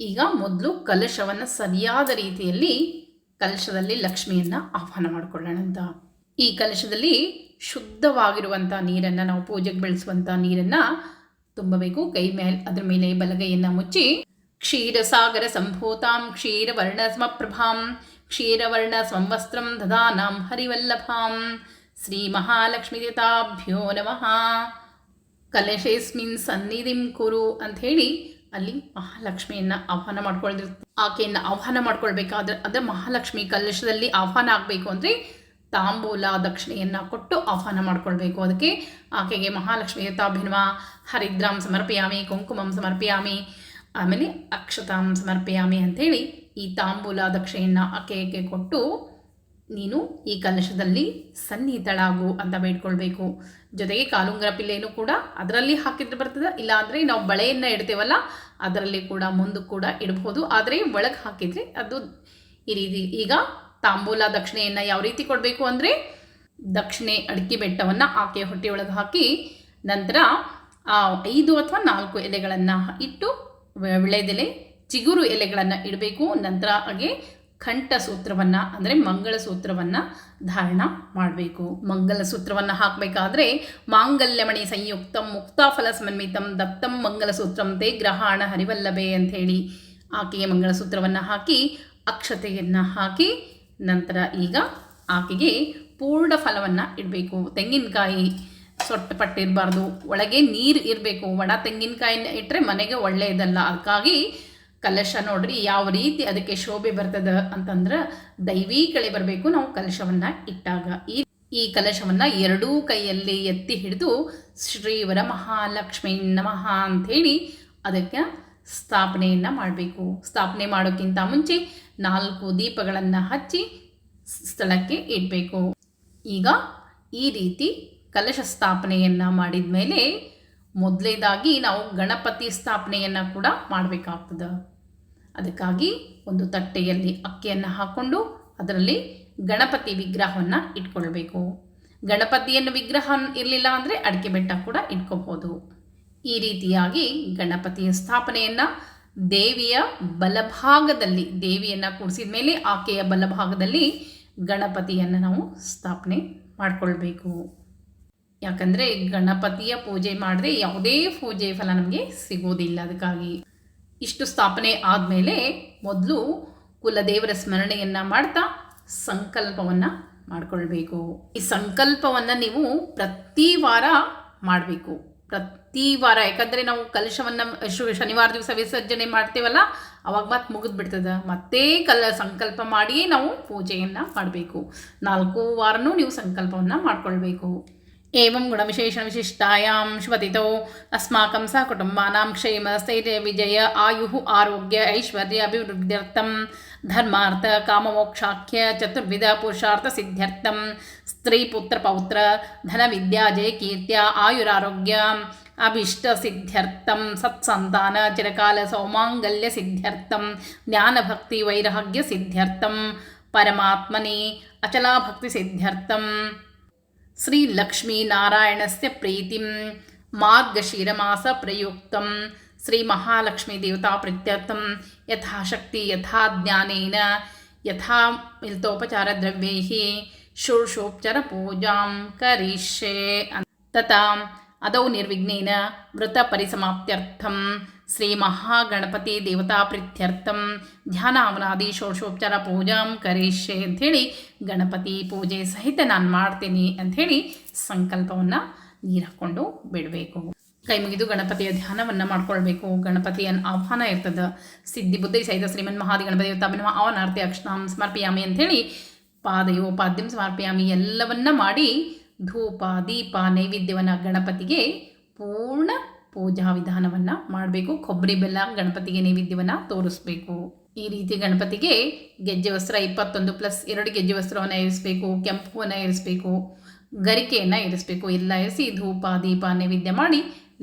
ಈಗ ಮೊದಲು ಕಲಶವನ್ನು ಸರಿಯಾದ ರೀತಿಯಲ್ಲಿ ಕಲಶದಲ್ಲಿ ಲಕ್ಷ್ಮಿಯನ್ನು ಆಹ್ವಾನ ಮಾಡಿಕೊಳ್ಳೋಣ ಅಂತ. ಈ ಕಲಶದಲ್ಲಿ ಶುದ್ಧವಾಗಿರುವಂಥ ನೀರನ್ನು, ನಾವು ಪೂಜೆಗೆ ಬೆಳೆಸುವಂಥ ನೀರನ್ನು ತುಂಬಬೇಕು. ಕೈ ಮೇಲೆ ಅದ್ರ ಮೇಲೆ ಬಲಗೈಯನ್ನು ಮುಚ್ಚಿ, ಕ್ಷೀರಸಾಗರ ಸಂಭೂತಾಂ ಕ್ಷೀರವರ್ಣ ಸಮಪ್ರಭಾಂ ಕ್ಷೀರವರ್ಣ ಸಂವಸ್ತ್ರಂ ದದಾನಾಂ ಹರಿವಲ್ಲಭಾಂ, ಶ್ರೀ ಮಹಾಲಕ್ಷ್ಮೀದೇತಾಭ್ಯೋ ನಮಃ. ಕಲಶೇಸ್ಮಿನ್ ಸನ್ನಿಧಿಂ ಕುರು ಅಂತ ಹೇಳಿ ಅಲ್ಲಿ ಮಹಾಲಕ್ಷ್ಮಿಯನ್ನು ಆಹ್ವಾನ ಮಾಡ್ಕೊಳ್ದಿರ್ತ ಆಕೆಯನ್ನು ಆಹ್ವಾನ ಮಾಡ್ಕೊಳ್ಬೇಕಾದ್ರೆ ಅಂದರೆ ಮಹಾಲಕ್ಷ್ಮಿ ಕಲಶದಲ್ಲಿ ಆಹ್ವಾನ ಆಗಬೇಕು ಅಂದರೆ ತಾಂಬೂಲ ದಕ್ಷಿಣೆಯನ್ನು ಕೊಟ್ಟು ಆಹ್ವಾನ ಮಾಡ್ಕೊಳ್ಬೇಕು. ಅದಕ್ಕೆ ಆಕೆಗೆ ಮಹಾಲಕ್ಷ್ಮಿ ಯಥಾಭಿನ್ವ ಹರಿದ್ರಾಂ ಸಮರ್ಪಯಾಮಿ, ಕುಂಕುಮಂ ಸಮರ್ಪಯಾಮಿ, ಆಮೇಲೆ ಅಕ್ಷತಾಂ ಸಮರ್ಪಯಾಮಿ ಅಂಥೇಳಿ ಈ ತಾಂಬೂಲ ದಕ್ಷಿಣೆಯನ್ನು ಆಕೆಗೆ ಕೊಟ್ಟು ನೀನು ಈ ಕಲಶದಲ್ಲಿ ಸನ್ನಿಹಿತಳಾಗು ಅಂತ ಬೇಡ್ಕೊಳ್ಬೇಕು. ಜೊತೆಗೆ ಕಾಲುಂಗರ ಪಿಲ್ಲೆಯನ್ನು ಕೂಡ ಅದರಲ್ಲಿ ಹಾಕಿದ್ರೆ ಬರ್ತದೆ, ಇಲ್ಲಾಂದರೆ ನಾವು ಬಳೆಯನ್ನು ಇಡ್ತೇವಲ್ಲ, ಅದರಲ್ಲಿ ಕೂಡ ಮುಂದೆ ಕೂಡ ಇಡಬಹುದು. ಆದರೆ ಒಳಗೆ ಹಾಕಿದರೆ ಅದು ಈ ರೀತಿ, ಈಗ ತಾಂಬೂಲ ದಕ್ಷಿಣೆಯನ್ನು ಯಾವ ರೀತಿ ಕೊಡಬೇಕು ಅಂದರೆ ದಕ್ಷಿಣೆ ಅಡಿಕೆ ಬೆಟ್ಟವನ್ನು ಆಕೆ ಹೊಟ್ಟೆಯೊಳಗೆ ಹಾಕಿ ನಂತರ ಐದು ಅಥವಾ ನಾಲ್ಕು ಎಲೆಗಳನ್ನು ಇಟ್ಟು ವಿಳೆದೆಲೆ ಚಿಗುರು ಎಲೆಗಳನ್ನು ಇಡಬೇಕು. ನಂತರ ಹಾಗೆ ಕಂಠ ಸೂತ್ರವನ್ನು ಅಂದರೆ ಮಂಗಳಸೂತ್ರವನ್ನು ಧಾರಣ ಮಾಡಬೇಕು. ಮಂಗಲಸೂತ್ರವನ್ನು ಹಾಕಬೇಕಾದ್ರೆ ಮಾಂಗಲ್ಯಮಣಿ ಸಂಯುಕ್ತ ಮುಕ್ತಾಫಲ ಸಮನ್ವಿತಂ ದತ್ತಂ ಮಂಗಲಸೂತ್ರಂ ತೇ ಗ್ರಹಾಣ ಹರಿವಲ್ಲಭೆ ಅಂಥೇಳಿ ಆಕೆಗೆ ಮಂಗಳಸೂತ್ರವನ್ನು ಹಾಕಿ, ಅಕ್ಷತೆಯನ್ನು ಹಾಕಿ, ನಂತರ ಈಗ ಆಕೆಗೆ ಪೂರ್ಣ ಫಲವನ್ನು ಇಡಬೇಕು. ತೆಂಗಿನಕಾಯಿ ಸೊಟ್ಟಪಟ್ಟಿರಬಾರ್ದು, ಒಳಗೆ ನೀರು ಇರಬೇಕು. ಒಣ ತೆಂಗಿನಕಾಯಿನ ಇಟ್ಟರೆ ಮನೆಗೆ ಒಳ್ಳೆಯದಲ್ಲ. ಅದಕ್ಕಾಗಿ ಕಲಶ ನೋಡ್ರಿ, ಯಾವ ರೀತಿ ಅದಕ್ಕೆ ಶೋಭೆ ಬರ್ತದ ಅಂತಂದ್ರೆ ದೈವಿ ಕಳೆ ಬರಬೇಕು ನಾವು ಕಲಶವನ್ನು ಇಟ್ಟಾಗ. ಈ ಈ ಕಲಶವನ್ನು ಎರಡೂ ಕೈಯಲ್ಲಿ ಎತ್ತಿ ಹಿಡಿದು ಶ್ರೀವರ ಮಹಾಲಕ್ಷ್ಮೀ ನಮಃ ಅಂಥೇಳಿ ಅದಕ್ಕೆ ಸ್ಥಾಪನೆಯನ್ನು ಮಾಡಬೇಕು. ಸ್ಥಾಪನೆ ಮಾಡೋಕ್ಕಿಂತ ಮುಂಚೆ ನಾಲ್ಕು ದೀಪಗಳನ್ನು ಹಚ್ಚಿ ಸ್ಥಳಕ್ಕೆ ಇಡಬೇಕು. ಈಗ ಈ ರೀತಿ ಕಲಶ ಸ್ಥಾಪನೆಯನ್ನು ಮಾಡಿದ ಮೇಲೆ ಮೊದಲೇದಾಗಿ ನಾವು ಗಣಪತಿ ಸ್ಥಾಪನೆಯನ್ನು ಕೂಡ ಮಾಡಬೇಕಾಗ್ತದೆ. ಅದಕ್ಕಾಗಿ ಒಂದು ತಟ್ಟೆಯಲ್ಲಿ ಅಕ್ಕಿಯನ್ನು ಹಾಕ್ಕೊಂಡು ಅದರಲ್ಲಿ ಗಣಪತಿ ವಿಗ್ರಹವನ್ನು ಇಟ್ಕೊಳ್ಬೇಕು. ಗಣಪತಿಯನ್ನು ವಿಗ್ರಹ ಇರಲಿಲ್ಲ ಅಂದರೆ ಅಡಿಕೆ ಬೆಟ್ಟ ಕೂಡ ಇಟ್ಕೋಬೋದು. ಈ ರೀತಿಯಾಗಿ ಗಣಪತಿಯ ಸ್ಥಾಪನೆಯನ್ನು ದೇವಿಯ ಬಲಭಾಗದಲ್ಲಿ, ದೇವಿಯನ್ನು ಕೂಡಿಸಿದ ಮೇಲೆ ಆಕೆಯ ಬಲಭಾಗದಲ್ಲಿ ಗಣಪತಿಯನ್ನು ನಾವು ಸ್ಥಾಪನೆ ಮಾಡಿಕೊಳ್ಬೇಕು. ಯಾಕಂದರೆ ಗಣಪತಿಯ ಪೂಜೆ ಮಾಡಿದ್ರೆ ಯಾವುದೇ ಪೂಜೆ ಫಲ ನಮಗೆ ಸಿಗೋದಿಲ್ಲ ಅದಕ್ಕಾಗಿ. ಇಷ್ಟು ಸ್ಥಾಪನೆ ಆದಮೇಲೆ ಮೊದಲು ಕುಲದೇವರ ಸ್ಮರಣೆಯನ್ನು ಮಾಡ್ತಾ ಸಂಕಲ್ಪವನ್ನು ಮಾಡಿಕೊಳ್ಬೇಕು. ಈ ಸಂಕಲ್ಪವನ್ನು ನೀವು ಪ್ರತಿ ವಾರ ಮಾಡಬೇಕು. ಪ್ರತಿ ವಾರ, ಯಾಕಂದರೆ ನಾವು ಕಲಶವನ್ನು ಶನಿವಾರ ದಿವಸ ವಿಸರ್ಜನೆ ಮಾಡ್ತೇವಲ್ಲ, ಅವಾಗ ಮತ್ತೆ ಮುಗಿದು ಬಿಡ್ತದೆ ಮತ್ತೆ ಕಲ, ಸಂಕಲ್ಪ ಮಾಡಿಯೇ ನಾವು ಪೂಜೆಯನ್ನು ಮಾಡಬೇಕು. ನಾಲ್ಕು ವಾರನೂ ನೀವು ಸಂಕಲ್ಪವನ್ನು ಮಾಡ್ಕೊಳ್ಬೇಕು. एवं गुणविशेषणविशिष्टायां श्वतितौ अस्माकं सहकुटुम्बानां क्षेमस्थैर्यविजय आयुः आरोग्य ऐश्वर्याभिवृद्ध्यर्थं धर्मार्थकाममोक्षाख्य चतुर्विधपुरुषार्थसिद्ध्यर्थं स्त्रीपुत्रपौत्र धनविद्या जयकीर्त्या आयुरारोग्य అభిష్టసిద్ధ్యర్థం సత్సంతాన చిరకాల సౌమాంగల్య సిద్ధ్యర్థం జ్ఞానభక్తి వైరాగ్య సిద్ధ్యర్థం పరమాత్మని అచలాభక్తి సిద్ధ్యర్థం శ్రీ లక్ష్మీనారాయణస్య ప్రీతిం మార్గశీరమాస ప్రయుక్తం. శ్రీ మహాలక్ష్మీ దేవతా ప్రత్యర్థం. యథాశక్తి యథా జ్ఞానేన యథా మిల్తోపచార ద్రవ్యైః షోషోపచార పూజాం కరిష్యే. తథా అదౌ నిర్విఘ్నేన మృత పరిసమాప్త్యర్థం. ಶ್ರೀ ಮಹಾಗಣಪತಿ ದೇವತಾ ಪ್ರೀತ್ಯರ್ಥಂ ಧ್ಯಾನಾವನಾದಿ ಷೋಡಶೋಪಚಾರ ಪೂಜಾಂ ಕರಿಷ್ಯೆ ಅಂಥೇಳಿ ಗಣಪತಿ ಪೂಜೆ ಸಹಿತ ನಾನು ಮಾಡ್ತೀನಿ ಅಂಥೇಳಿ ಸಂಕಲ್ಪವನ್ನು ನೀರು ಹಾಕ್ಕೊಂಡು ಬಿಡಬೇಕು. ಕೈ ಮುಗಿದು ಗಣಪತಿಯ ಧ್ಯಾನವನ್ನು ಮಾಡ್ಕೊಳ್ಬೇಕು. ಗಣಪತಿಯ ಆಹ್ವಾನ ಇರ್ತದೆ. ಸಿದ್ಧಿ ಬುದ್ಧಿ ಸಹಿತ ಶ್ರೀಮನ್ ಮಹಾದಿ ಗಣಪತಿ ದೇವತಾ ಅವನಾರ್ತಿ ಅಕ್ಷಣಾಂ ಸಮರ್ಪಿಯಾಮಿ ಅಂಥೇಳಿ ಪಾದಯೋ ಪಾದ್ಯಂ ಸಮರ್ಪಿಯಾಮಿ ಎಲ್ಲವನ್ನ ಮಾಡಿ ಧೂಪ ದೀಪ ನೈವೇದ್ಯವನ್ನು ಗಣಪತಿಗೆ ಪೂರ್ಣ ಪೂಜಾ ವಿಧಾನವನ್ನು ಮಾಡಬೇಕು. ಕೊಬ್ಬರಿ ಬೆಲ್ಲ ಗಣಪತಿಗೆ ನೈವೇದ್ಯವನ್ನು ತೋರಿಸ್ಬೇಕು. ಈ ರೀತಿ ಗಣಪತಿಗೆ ಗೆಜ್ಜೆ ವಸ್ತ್ರ ಇಪ್ಪತ್ತೊಂದು ಪ್ಲಸ್ ಎರಡು ಗೆಜ್ಜೆ ವಸ್ತ್ರವನ್ನು ಇರಿಸಬೇಕು, ಕೆಂಪುವನ್ನು ಇರಿಸಬೇಕು, ಗರಿಕೆಯನ್ನು ಇರಿಸಬೇಕು. ಎಲ್ಲ ಇರಿಸಿ ಧೂಪ, ದೀಪ, ನೈವೇದ್ಯ ಮಾಡಿ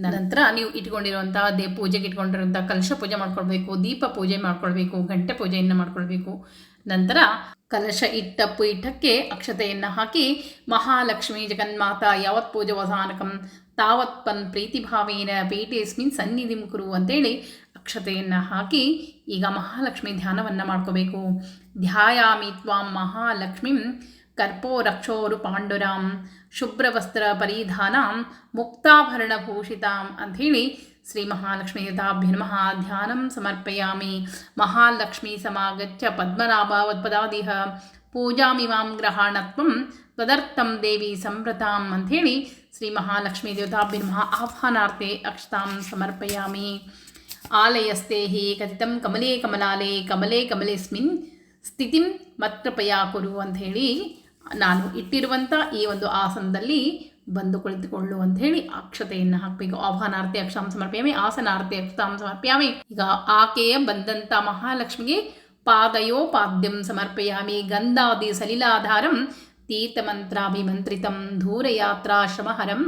ನಂತರ ನೀವು ಇಟ್ಕೊಂಡಿರುವಂಥ ದೇ ಪೂಜೆಗೆ ಇಟ್ಕೊಂಡಿರುವಂಥ ಕಲಶ ಪೂಜೆ ಮಾಡ್ಕೊಳ್ಬೇಕು, ದೀಪ ಪೂಜೆ ಮಾಡ್ಕೊಳ್ಬೇಕು, ಗಂಟೆ ಪೂಜೆಯನ್ನು ಮಾಡ್ಕೊಳ್ಬೇಕು. ನಂತರ ಕಲಶ ಇಟ್ಟ ಪೀಠಕ್ಕೆ ಅಕ್ಷತೆಯನ್ನು ಹಾಕಿ ಮಹಾಲಕ್ಷ್ಮಿ ಜಗನ್ಮಾತ ಯಾವತ್ ಪೂಜೆ ವಸಾನಕಂ ತಾವತ್ ಪನ್ ಪ್ರೀತಿಭಾವೇನ ಪೀಠೇಸ್ಮಿನ್ ಸನ್ನಿಧಿ ಕುರು ಅಂತೇಳಿ ಅಕ್ಷತೆಯನ್ನು ಹಾಕಿ ಈಗ ಮಹಾಲಕ್ಷ್ಮಿ ಧ್ಯಾನವನ್ನು ಮಾಡ್ಕೋಬೇಕು. ಧ್ಯಾಯಾಮಿ ತ್ವಾಂ ಮಹಾಲಕ್ಷ್ಮೀಂ ಕರ್ಪೋರಕ್ಷೋರು ಪಾಂಡುರಾಂ ಶುಭ್ರವಸ್ತ್ರ ಪರಿಧಾನಾಂ ಮುಕ್ತಾಭರಣಭೂಷಿತಾಂ ಅಂಥೇಳಿ ಶ್ರೀ ಮಹಾಲಕ್ಷ್ಮೀ ಯಥಾಭ್ಯನಮಃ ಧ್ಯಾನಂ ಸಮರ್ಪಯಾಮಿ. ಮಹಾಲಕ್ಷ್ಮೀ ಸಮಾಗತ್ಯ ಪದ್ಮನಾಭವತ್ಪದಾದಿಹ. ಪೂಜಾಮಿಮಾಂ ಗ್ರಹಾಣತ್ವಂ ತದರ್ಥಂ ದೇವಿ ಸಂಭ್ರತಾಂ ಅಂಥೇಳಿ ಶ್ರೀ ಮಹಾಲಕ್ಷ್ಮೀ ದೇವತಾಭ್ಯನಮಃ ಆಹ್ವಾನಾರ್ಥೆ ಅಕ್ಷತಾಂ ಸಮರ್ಪಯಾಮಿ. ಆಲಯಸ್ತೆ ಹಿ ಕಥಿತಂ ಕಮಲೇ ಕಮಲಾಲೆ ಕಮಲೇ ಕಮಲೇಸ್ಮಿನ್ ಸ್ಥಿತಿಂ ಮತ್ರಪಯಾ ಕುರು ಅಂಥೇಳಿ ನಾನು ಇಟ್ಟಿರುವಂಥ ಈ ಒಂದು ಆಸನದಲ್ಲಿ ಬಂದು ಕುಳಿತುಕೊಳ್ಳು ಅಂತ ಹೇಳಿ ಅಕ್ಷತೆಯನ್ನು ಹಾಕಬೇಕು. ಆಹ್ವಾನಾರ್ಥಿ ಅಕ್ಷಾಂ ಸಮರ್ಪ್ಯಾಮಿ ಆಸನಾರ್ಥಿ ಅಕ್ಷತಾಂ ಸಮರ್ಪ್ಯಾಮಿ. ಈಗ ಆಕೆಯ ಬಂದಂಥ ಮಹಾಲಕ್ಷ್ಮಿಗೆ ಪಾದಯೋಪಾದ್ಯಂ ಸಮರ್ಪಯಾಮಿ ಗಂಧಾದಿ ಸಲಿಲಾಧಾರಂ ತೀರ್ಥಮಂತ್ರಾಭಿಮಂತ್ರಿತಂ ಧೂರಯಾತ್ರಾಶ್ರಮಹರಂ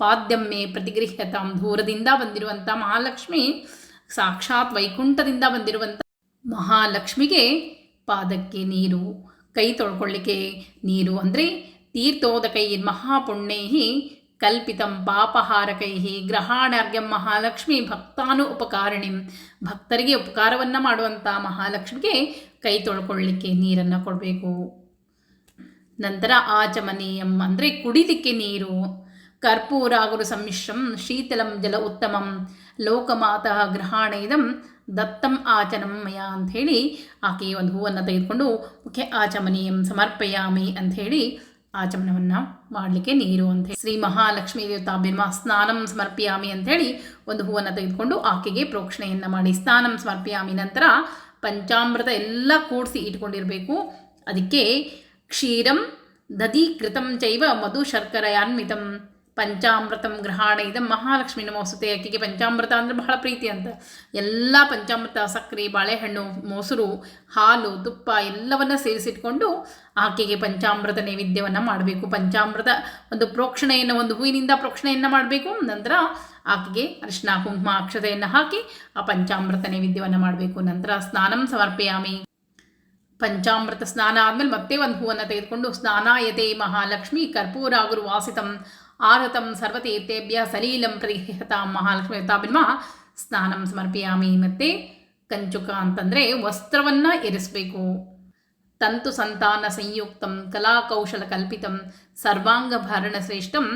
ಪಾದ್ಯಂ ಮೇ ಪ್ರತಿಗೃಹ್ಯತಾಂ ದೂರದಿಂದ ಬಂದಿರುವಂಥ ಮಹಾಲಕ್ಷ್ಮಿ ಸಾಕ್ಷಾತ್ ವೈಕುಂಠದಿಂದ ಬಂದಿರುವಂಥ ಮಹಾಲಕ್ಷ್ಮಿಗೆ ಪಾದಕ್ಕೆ ನೀರು ಕೈ ತೊಳ್ಕೊಳ್ಳಿಕ್ಕೆ ನೀರು ಅಂದರೆ ತೀರ್ಥೋದಕೈ ಮಹಾಪುಣ್ಯೈ ಕಲ್ಪಿತಂ ಪಾಪಹಾರಕೈ ಗ್ರಹಾಣಾರ್ಘ್ಯಂ ಮಹಾಲಕ್ಷ್ಮಿ ಭಕ್ತಾನು ಉಪಕಾರಿಣಿಂ. ಭಕ್ತರಿಗೆ ಉಪಕಾರವನ್ನು ಮಾಡುವಂಥ ಮಹಾಲಕ್ಷ್ಮಿಗೆ ಕೈ ತೊಳ್ಕೊಳ್ಳಿಕ್ಕೆ ನೀರನ್ನು ಕೊಡಬೇಕು. ನಂತರ ಆಚಮನೀಯಂ ಅಂದರೆ ಕುಡಿಲಿಕ್ಕೆ ನೀರು. ಕರ್ಪೂರಾಗುರು ಸಮ್ಮಿಶ್ರಂ ಶೀತಲಂ ಜಲ ಉತ್ತಮಂ. ಲೋಕಮಾತಃ ಗ್ರಹಾಣೈದಂ ದತ್ತಂ ಆಚನಂ ಮಯ ಅಂಥೇಳಿ ಆಕೆಯ ಒಂದು ಹೂವನ್ನು ತೆಗೆದುಕೊಂಡು ಮುಖ್ಯ ಆಚಮನೀಯಂ ಸಮರ್ಪಯಾಮಿ ಅಂಥೇಳಿ ಆಚಮನವನ್ನು ಮಾಡಲಿಕ್ಕೆ ನೀರು ಅಂತ ಶ್ರೀ ಮಹಾಲಕ್ಷ್ಮೀ ದೇವತಾಭಿರ್ಮ ಸ್ನಾನಂ ಸಮರ್ಪಿಯಾಮಿ ಅಂಥೇಳಿ ಒಂದು ಹೂವನ್ನು ತೆಗೆದುಕೊಂಡು ಆಕೆಗೆ ಪ್ರೋಕ್ಷಣೆಯನ್ನು ಮಾಡಿ. ಸ್ನಾನಂ ಸ್ಮರ್ಪಿಯಾಮಿ ನಂತರ ಪಂಚಾಮೃತ ಎಲ್ಲ ಕೂಡಿಸಿ ಇಟ್ಕೊಂಡಿರಬೇಕು. ಅದಕ್ಕೆ ಕ್ಷೀರಂ ದಧೀಕೃತಂ ಚೈವ ಮಧು ಶರ್ಕರಯಾನ್ವಿತಂ ಪಂಚಾಮೃತಂ ಗ್ರಹಣ ಇದೆ ಮಹಾಲಕ್ಷ್ಮಿ ಮೋಸುತ್ತೆ ಆಕೆಗೆ ಪಂಚಾಮೃತ ಅಂದರೆ ಬಹಳ ಪ್ರೀತಿ ಅಂತ. ಎಲ್ಲ ಪಂಚಾಮೃತ, ಸಕ್ಕರೆ, ಬಾಳೆಹಣ್ಣು, ಮೊಸರು, ಹಾಲು, ತುಪ್ಪ ಎಲ್ಲವನ್ನ ಸೇರಿಸಿಟ್ಕೊಂಡು ಆಕೆಗೆ ಪಂಚಾಮೃತ ನೈವೇದ್ಯವನ್ನು ಮಾಡಬೇಕು. ಪಂಚಾಮೃತ ಒಂದು ಪ್ರೋಕ್ಷಣೆಯನ್ನು, ಒಂದು ಹೂವಿನಿಂದ ಪ್ರೋಕ್ಷಣೆಯನ್ನು ಮಾಡಬೇಕು. ನಂತರ ಆಕೆಗೆ ಅರಿಶಿನ ಕುಂಕುಮ, ಅಕ್ಷತೆಯನ್ನು ಹಾಕಿ ಆ ಪಂಚಾಮೃತ ನೈವೇದ್ಯವನ್ನು ಮಾಡಬೇಕು. ನಂತರ ಸ್ನಾನಂ ಸಮರ್ಪಯಾಮಿ. ಪಂಚಾಮೃತ ಸ್ನಾನ ಆದಮೇಲೆ ಮತ್ತೆ ಒಂದು ಹೂವನ್ನು ತೆಗೆದುಕೊಂಡು ಸ್ನಾನಾಯತೆ ಮಹಾಲಕ್ಷ್ಮಿ ಕರ್ಪೂರಾಗುರು ವಾಸಿತಂ. ಆರತಂ ಸರ್ವತೀರ್ಥೇಭ್ಯ ಸಲೀಲಂ ಪ್ರತಿಹತಾಂ ಮಹಾಲಕ್ಷ್ಮಿ ತಾಬಿನ್ಮ ಸ್ನಾನಂ ಸಮರ್ಪಿಯಾಮಿ ಮತ್ತು ಕಂಚುಕ ಅಂತಂದರೆ ವಸ್ತ್ರವನ್ನು ಎರಿಸಬೇಕು ತಂತು ಸಂತಾನ ಸಂಯುಕ್ತಂ ಕಲಾಕೌಶಲ ಕಲ್ಪಿತಂ ಸರ್ವಾಂಗಭರಣ ಶ್ರೇಷ್ಠಂ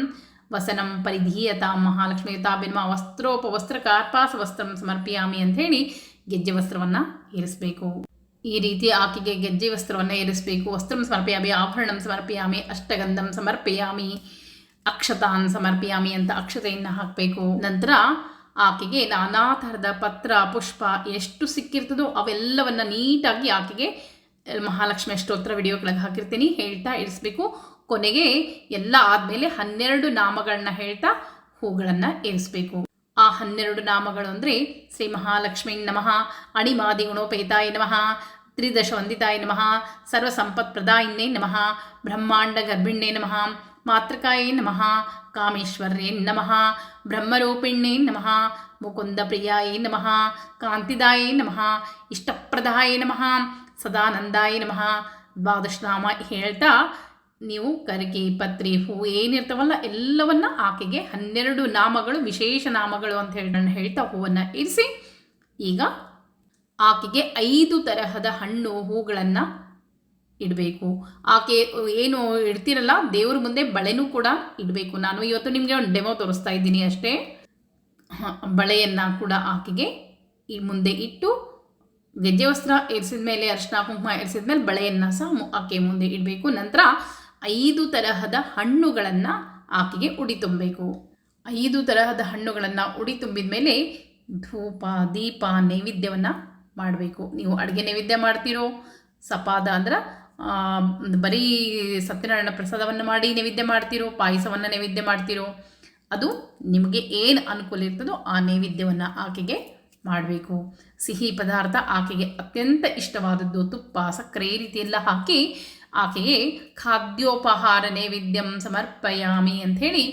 ವಸನಂ ಪರಿಧೀಯತಾಂ ಮಹಾಲಕ್ಷ್ಮಿ ತಾಬಿನ್ಮ ವಸ್ತ್ರೋಪವಸ್ತ್ರ ಕಾರ್ಪಾಸ ವಸ್ತ್ರಂ ಸಮರ್ಪಯಾಮಿ ಹೇಳಿ ಗೆಜ್ಜೆ ವಸ್ತ್ರವನ್ನು ಇರಿಸಬೇಕು ಈ ರೀತಿ ಆಕೆಗೆ ಗೆಜ್ಜೆ ವಸ್ತ್ರವನ್ನು ಇರಿಸಬೇಕು, ವಸ್ತ್ರಂ ಸಮರ್ಪಿಯಾಮಿ, ಆಭರಣಂ ಸಮರ್ಪಿಯಾಮಿ, ಅಷ್ಟಗಂಧಂ ಸಮರ್ಪಯಾಮಿ ಅಕ್ಷತಾನ್ ಸಮರ್ಪಿಯಾಮಿ ಅಂತ ಅಕ್ಷತೆಯನ್ನು ಹಾಕಬೇಕು. ನಂತರ ಆಕೆಗೆ ನಾನಾ ಥರದ ಪತ್ರ, ಪುಷ್ಪ ಎಷ್ಟು ಸಿಕ್ಕಿರ್ತದೋ ಅವೆಲ್ಲವನ್ನು ನೀಟಾಗಿ ಆಕೆಗೆ ಮಹಾಲಕ್ಷ್ಮಿ ಅಷ್ಟೋತ್ತರ ವಿಡಿಯೋಗಳಿಗೆ ಹಾಕಿರ್ತೀನಿ. ಹೇಳ್ತಾ ಇರಿಸ್ಬೇಕು ಕೊನೆಗೆ ಎಲ್ಲ ಆದಮೇಲೆ ಹನ್ನೆರಡು ನಾಮಗಳನ್ನ ಹೇಳ್ತಾ ಹೂಗಳನ್ನು ಏರಿಸ್ಬೇಕು ಆ ಹನ್ನೆರಡು ನಾಮಗಳು ಅಂದರೆ ಶ್ರೀ ಮಹಾಲಕ್ಷ್ಮೀ ನಮಃ, ಅಣಿಮಾದಿ ಗುಣೋಪೇತಾಯ ನಮಃ ತ್ರಿದಶ ವಂದಿತಾಯ ನಮಃ, ಸರ್ವಸಂಪತ್ಪ್ರದಾಯಿನ್ನೇ ನಮಃ, ಬ್ರಹ್ಮಾಂಡ ಗರ್ಭಿಣ್ಯೇ ನಮಃ ಮಾತೃಕಾಯೇ ನಮಃ, ಕಾಮೇಶ್ವರ್ಯೇ ನಮಃ ಬ್ರಹ್ಮರೂಪಿಣ್ಯೇ ನಮಃ ಮುಕುಂದ ಪ್ರಿಯಾಯೇ ನಮಃ, ಕಾಂತಿದಾಯೇ ನಮಃ, ಇಷ್ಟಪ್ರದಾಯೇ ನಮಃ, ಸದಾನಂದಾಯ ನಮಃ. ದ್ವಾದಶನಾಮ ಹೇಳ್ತಾ, ನೀವು ಕರಿಗೆ ಪತ್ರಿ, ಹೂ ಏನಿರ್ತಾವಲ್ಲ ಎಲ್ಲವನ್ನ ಆಕೆಗೆ ಹನ್ನೆರಡು ನಾಮಗಳು, ವಿಶೇಷ ನಾಮಗಳು ಅಂತ ಹೇಳಿ ಹೇಳ್ತಾ ಹೂವನ್ನು ಇರಿಸಿ. ಈಗ ಆಕೆಗೆ ಐದು ತರಹದ ಹಣ್ಣು, ಹೂಗಳನ್ನು ಇಡಬೇಕು. ಆಕೆ ಏನು ಇಡ್ತಿರಲ್ಲ, ದೇವ್ರ ಮುಂದೆ ಬಳೆನೂ ಕೂಡ ಇಡಬೇಕು. ನಾನು ಇವತ್ತು ನಿಮಗೆ ಒಂದು ಡೆಮೋ ತೋರಿಸ್ತಾ ಇದ್ದೀನಿ ಅಷ್ಟೇ. ಬಳೆಯನ್ನು ಕೂಡ ಆಕೆಗೆ ಈ ಮುಂದೆ ಇಟ್ಟು ಗೆಜ್ಜೆ ವಸ್ತ್ರ ಏರಿಸಿದ ಮೇಲೆ ಅರ್ಶಿನ ಕುಂಕುಮ ಏರಿಸಿದ ಮೇಲೆ ಬಳೆಯನ್ನು ಸಹ ಆಕೆ ಮುಂದೆ ಇಡಬೇಕು. ನಂತರ ಐದು ತರಹದ ಹಣ್ಣುಗಳನ್ನು ಆಕೆಗೆ ಉಡಿ ತುಂಬಬೇಕು. ಐದು ತರಹದ ಹಣ್ಣುಗಳನ್ನು ಉಡಿ ತುಂಬಿದ ಮೇಲೆ ಧೂಪ, ದೀಪ, ನೈವೇದ್ಯವನ್ನು ಮಾಡಬೇಕು. ನೀವು ಅಡುಗೆ ನೈವೇದ್ಯ ಮಾಡ್ತೀರೋ, ಸಪಾದ ಅಂದ್ರೆ ಬರೀ ಸತ್ಯನಾರಾಯಣ ಪ್ರಸಾದವನ್ನು ಮಾಡಿ ನೈವೇದ್ಯ ಮಾಡ್ತಿರೋ, ಪಾಯಸವನ್ನು ನೈವೇದ್ಯ ಮಾಡ್ತಿರೋ, ಅದು ನಿಮಗೆ ಏನು ಅನುಕೂಲ ಇರ್ತದೋ ಆ ನೈವೇದ್ಯವನ್ನು ಆಕೆಗೆ ಮಾಡಬೇಕು. ಸಿಹಿ ಪದಾರ್ಥ ಆಕೆಗೆ ಅತ್ಯಂತ ಇಷ್ಟವಾದದ್ದು ತುಪ್ಪ, ಸಕ್ಕರೆ ಈ ರೀತಿ ಎಲ್ಲ ಹಾಕಿ ಆಕೆಗೆ ಖಾದ್ಯೋಪಹಾರ ನೈವೇದ್ಯಂ ಸಮರ್ಪಯಾಮಿ ಅಂಥೇಳಿ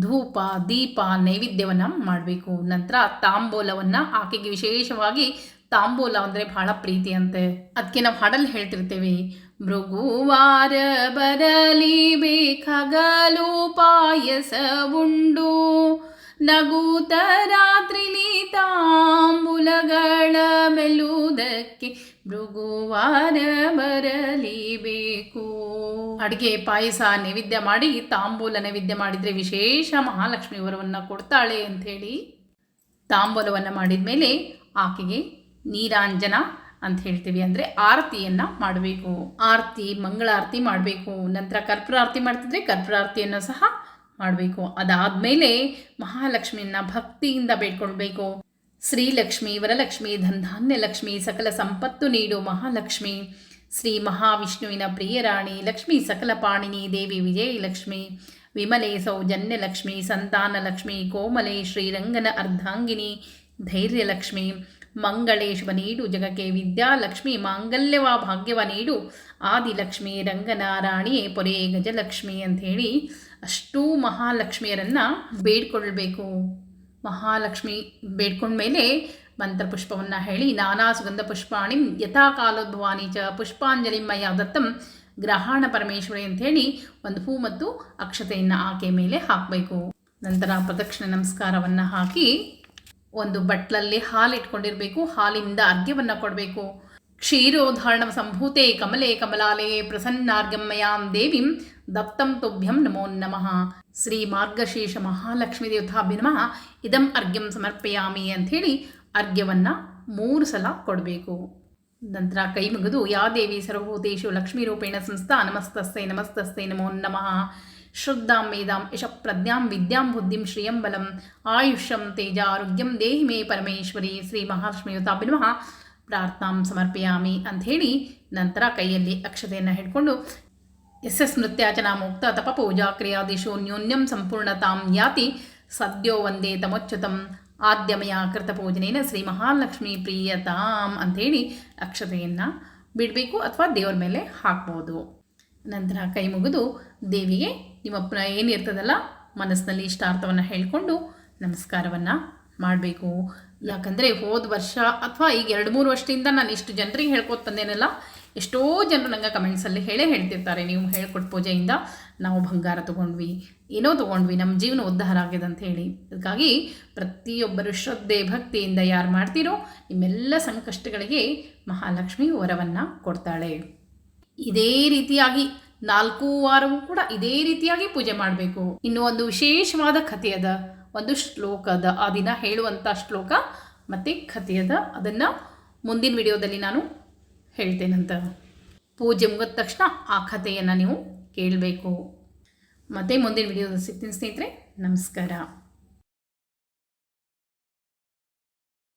ಧೂಪ, ದೀಪ ನೈವೇದ್ಯವನ್ನು ಮಾಡಬೇಕು. ನಂತರ ತಾಂಬೂಲವನ್ನು ಆಕೆಗೆ ವಿಶೇಷವಾಗಿ ತಾಂಬೂಲ ಅಂದರೆ ಬಹಳ ಪ್ರೀತಿ ಅಂತೆ. ಅದಕ್ಕೆ ನಾವು ಹಾಡಲ್ಲಿ ಹೇಳ್ತಿರ್ತೇವೆ. ಮೃಗುವಾರ ಬರಲಿ ಬೇಕಾಗಲು ಪಾಯಸ ಉಂಡು ನಗೂತ ರಾತ್ರಿಲಿ ತಾಂಬೂಲಗಳ ಮೆಲ್ಲುವುದಕ್ಕೆ ಮೃಗುವಾರ ಬರಲಿಬೇಕು ಅಡುಗೆ, ಪಾಯಸ, ನೈವೇದ್ಯ ಮಾಡಿ ತಾಂಬೂಲ ನೈವೇದ್ಯ ಮಾಡಿದರೆ ವಿಶೇಷ ಮಹಾಲಕ್ಷ್ಮಿ ವರವನ್ನು ಕೊಡ್ತಾಳೆ ಅಂಥೇಳಿ ತಾಂಬೂಲವನ್ನು ಮಾಡಿದ ಮೇಲೆ ಆಕೆಗೆ ನೀರಾಂಜನ ಅಂತ ಹೇಳ್ತೀವಿ ಅಂದರೆ ಆರತಿಯನ್ನು ಮಾಡಬೇಕು. ಆರತಿ, ಮಂಗಳಾರತಿ ಮಾಡಬೇಕು. ನಂತರ ಕರ್ಪೂರಾರತಿ ಮಾಡ್ತಿದ್ರೆ ಕರ್ಪೂರಾರತಿಯನ್ನು ಸಹ ಮಾಡಬೇಕು. ಅದಾದಮೇಲೆ ಮಹಾಲಕ್ಷ್ಮಿಯನ್ನು ಭಕ್ತಿಯಿಂದ ಬೇಡ್ಕೊಳ್ಬೇಕು. ಶ್ರೀಲಕ್ಷ್ಮಿ, ವರಲಕ್ಷ್ಮಿ ಧನ್ಧಾನ್ಯ ಲಕ್ಷ್ಮಿ ಸಕಲ ಸಂಪತ್ತು ನೀಡು ಮಹಾಲಕ್ಷ್ಮಿ. ಶ್ರೀ ಮಹಾವಿಷ್ಣುವಿನ ಪ್ರಿಯರಾಣಿ ಲಕ್ಷ್ಮಿ, ಸಕಲ ಪಾಣಿನಿ ದೇವಿ ವಿಜಯಲಕ್ಷ್ಮಿ. ವಿಮಲೆ ಸಂತಾನ ಲಕ್ಷ್ಮಿ ಕೋಮಲೆ, ಶ್ರೀರಂಗನ ಅರ್ಧಾಂಗಿನಿ, ಧೈರ್ಯಲಕ್ಷ್ಮಿ. ಮಂಗಳೇ ಶುಭ ನೀಡು. ಜಗಕ್ಕೆ ವಿದ್ಯಾಲಕ್ಷ್ಮಿ ಮಾಂಗಲ್ಯವ ಭಾಗ್ಯವ ನೀಡು. ಆದಿಲಕ್ಷ್ಮಿ ರಂಗನಾರಾಣಿಯೇ ಪೊರೆ ಗಜಲಕ್ಷ್ಮಿ ಅಂಥೇಳಿ ಅಷ್ಟೂ ಮಹಾಲಕ್ಷ್ಮಿಯರನ್ನು ಬೇಡ್ಕೊಳ್ಬೇಕು. ಮಹಾಲಕ್ಷ್ಮಿ ಬೇಡ್ಕೊಂಡ್ಮೇಲೆ ಮಂತ್ರಪುಷ್ಪವನ್ನು ಹೇಳಿ ನಾನಾ ಸುಗಂಧ ಪುಷ್ಪಾಣಿ ಯಥಾ ಕಾಲೋದ್ಭವಾನಿ ಚ ಪುಷ್ಪಾಂಜಲಿ ಮಯ ದತ್ತಂ ಗ್ರಹಣ ಪರಮೇಶ್ವರಿ ಅಂಥೇಳಿ ಒಂದು ಹೂ ಮತ್ತು ಅಕ್ಷತೆಯನ್ನು ಆಕೆ ಮೇಲೆ ಹಾಕಬೇಕು. ನಂತರ ಪ್ರದಕ್ಷಿಣೆ ನಮಸ್ಕಾರವನ್ನು ಹಾಕಿ ಒಂದು ಬಟ್ಲಲ್ಲಿ ಹಾಲು ಇಟ್ಕೊಂಡಿರಬೇಕು, ಹಾಲಿನಿಂದ ಅರ್ಘ್ಯವನ್ನು ಕೊಡಬೇಕು. ಕ್ಷೀರೋಧಾರಣ ಸಂಭೂತೆ ಕಮಲೆ ಕಮಲಾಲಯ ಪ್ರಸನ್ನಾರ್ಗಮಯಾಂ ದೇವಿಂ ದತ್ತಂ ತುಭ್ಯಂ ನಮೋ ನಮಃ. ಶ್ರೀ ಮಾರ್ಗಶೀರ್ಷ ಮಹಾಲಕ್ಷ್ಮೀ ದೇವತಾಭ್ಯ ನಮಃ. ಇದಂ ಅರ್ಘ್ಯಂ ಸಮರ್ಪಯಾಮಿ ಅಂಥೇಳಿ ಅರ್ಘ್ಯವನ್ನು ಮೂರು ಸಲ ಕೊಡಬೇಕು. ನಂತರ ಕೈ ಮುಗಿದು ಯಾ ದೇವಿ ಸರ್ವಭೂತೇಶು ಲಕ್ಷ್ಮೀ ರೂಪೇಣ ಸಂಸ್ಥಾ ನಮಸ್ತಸ್ತೆ ನಮಸ್ತಸ್ತೆ ನಮೋ ನಮಃ. ಶ್ರದ್ಧಾಂ ವೇದಾಂ ಯಶ ಪ್ರಜ್ಞಾಂ ವಿದ್ಯಾಂ ಬುದ್ಧಿಂ ಶ್ರಿಯಂ ಬಲಂ ಆಯುಷ್ಯಂ ತೇಜ ಆರೋಗ್ಯಂ ದೇಹಿ ಮೇ ಪರಮೇಶ್ವರಿ ಶ್ರೀ ಮಹಾಲಕ್ಷ್ಮಿಯುತಾಭಿ ನಮಃ. ಪ್ರಾರ್ಥನಾಂ ಸಮರ್ಪಯಾಮಿ ಅಂಥೇಳಿ ನಂತರ ಕೈಯಲ್ಲಿ ಅಕ್ಷತೆಯನ್ನು ಹಿಡ್ಕೊಂಡು ಎಸ್ ಎಸ್ ನೃತ್ಯಾಚನಾ ಮುಕ್ತ ತಪ ಪೂಜಾ ಕ್ರಿಯಾದಿಶು ನ್ಯೂನ್ಯಂ ಸಂಪೂರ್ಣತಾಂ ಯಾತಿ ಸದ್ಯೋ ವಂದೇ ತಮೋಚ್ಯುತಂ ಆದ್ಯಮಯ ಕೃತ ಪೂಜನೇನ ಶ್ರೀ ಮಹಾಲಕ್ಷ್ಮಿ ಪ್ರಿಯತಾಂ ಅಂಥೇಳಿ ಅಕ್ಷತೆಯನ್ನು ಬಿಡಬೇಕು ಅಥವಾ ದೇವರ ಮೇಲೆ ಹಾಕ್ಬೋದು. ನಂತರ ಕೈ ಮುಗಿದು ದೇವಿಗೆ ನಿಮ್ಮ ಅಪ್ಪನ ಏನಿರ್ತದಲ್ಲ ಮನಸ್ಸಿನಲ್ಲಿ ಇಷ್ಟಾರ್ಥವನ್ನು ಹೇಳಿಕೊಂಡು ನಮಸ್ಕಾರವನ್ನು ಮಾಡಬೇಕು. ಯಾಕಂದರೆ ಹೋದ ವರ್ಷ ಅಥವಾ ಈಗ ಎರಡು ಮೂರು ವರ್ಷದಿಂದ ನಾನು ಇಷ್ಟು ಜನರಿಗೆ ಹೇಳ್ಕೊತಂದೇನಲ್ಲ ಎಷ್ಟೋ ಜನರು ನಂಗೆ ಕಮೆಂಟ್ಸಲ್ಲಿ ಹೇಳೇ ಹೇಳ್ತಿರ್ತಾರೆ, ನೀವು ಹೇಳ್ಕೊಟ್ಟು ಪೂಜೆಯಿಂದ ನಾವು ಬಂಗಾರ ತೊಗೊಂಡ್ವಿ, ಏನೋ ತೊಗೊಂಡ್ವಿ ನಮ್ಮ ಜೀವನ ಉದ್ಧಾರ ಆಗಿದೆ ಅಂತ ಹೇಳಿ. ಅದಕ್ಕಾಗಿ ಪ್ರತಿಯೊಬ್ಬರು ಶ್ರದ್ಧೆ, ಭಕ್ತಿಯಿಂದ ಯಾರು ಮಾಡ್ತೀರೋ ನಿಮ್ಮೆಲ್ಲ ಸಂಕಷ್ಟಗಳಿಗೆ ಮಹಾಲಕ್ಷ್ಮಿ ವರವನ್ನು ಕೊಡ್ತಾಳೆ. ಇದೇ ರೀತಿಯಾಗಿ ನಾಲ್ಕು ವಾರವೂ ಕೂಡ ಇದೇ ರೀತಿಯಾಗಿ ಪೂಜೆ ಮಾಡಬೇಕು. ಇನ್ನು ಒಂದು ವಿಶೇಷವಾದ ಕಥೆಯದ ಒಂದು ಶ್ಲೋಕದ ಆ ದಿನ ಹೇಳುವಂಥ ಶ್ಲೋಕ ಮತ್ತು ಕಥೆಯದ ಅದನ್ನು ಮುಂದಿನ ವಿಡಿಯೋದಲ್ಲಿ ನಾನು ಹೇಳ್ತೇನಂತ ಪೂಜೆ ಮುಗಿದ ತಕ್ಷಣ ಆ ಕಥೆಯನ್ನು ನೀವು ಕೇಳಬೇಕು. ಮತ್ತು ಮುಂದಿನ ವಿಡಿಯೋದಲ್ಲಿ ಸಿಗ್ತೀನಿ ಸ್ನೇಹಿತರೆ, ನಮಸ್ಕಾರ.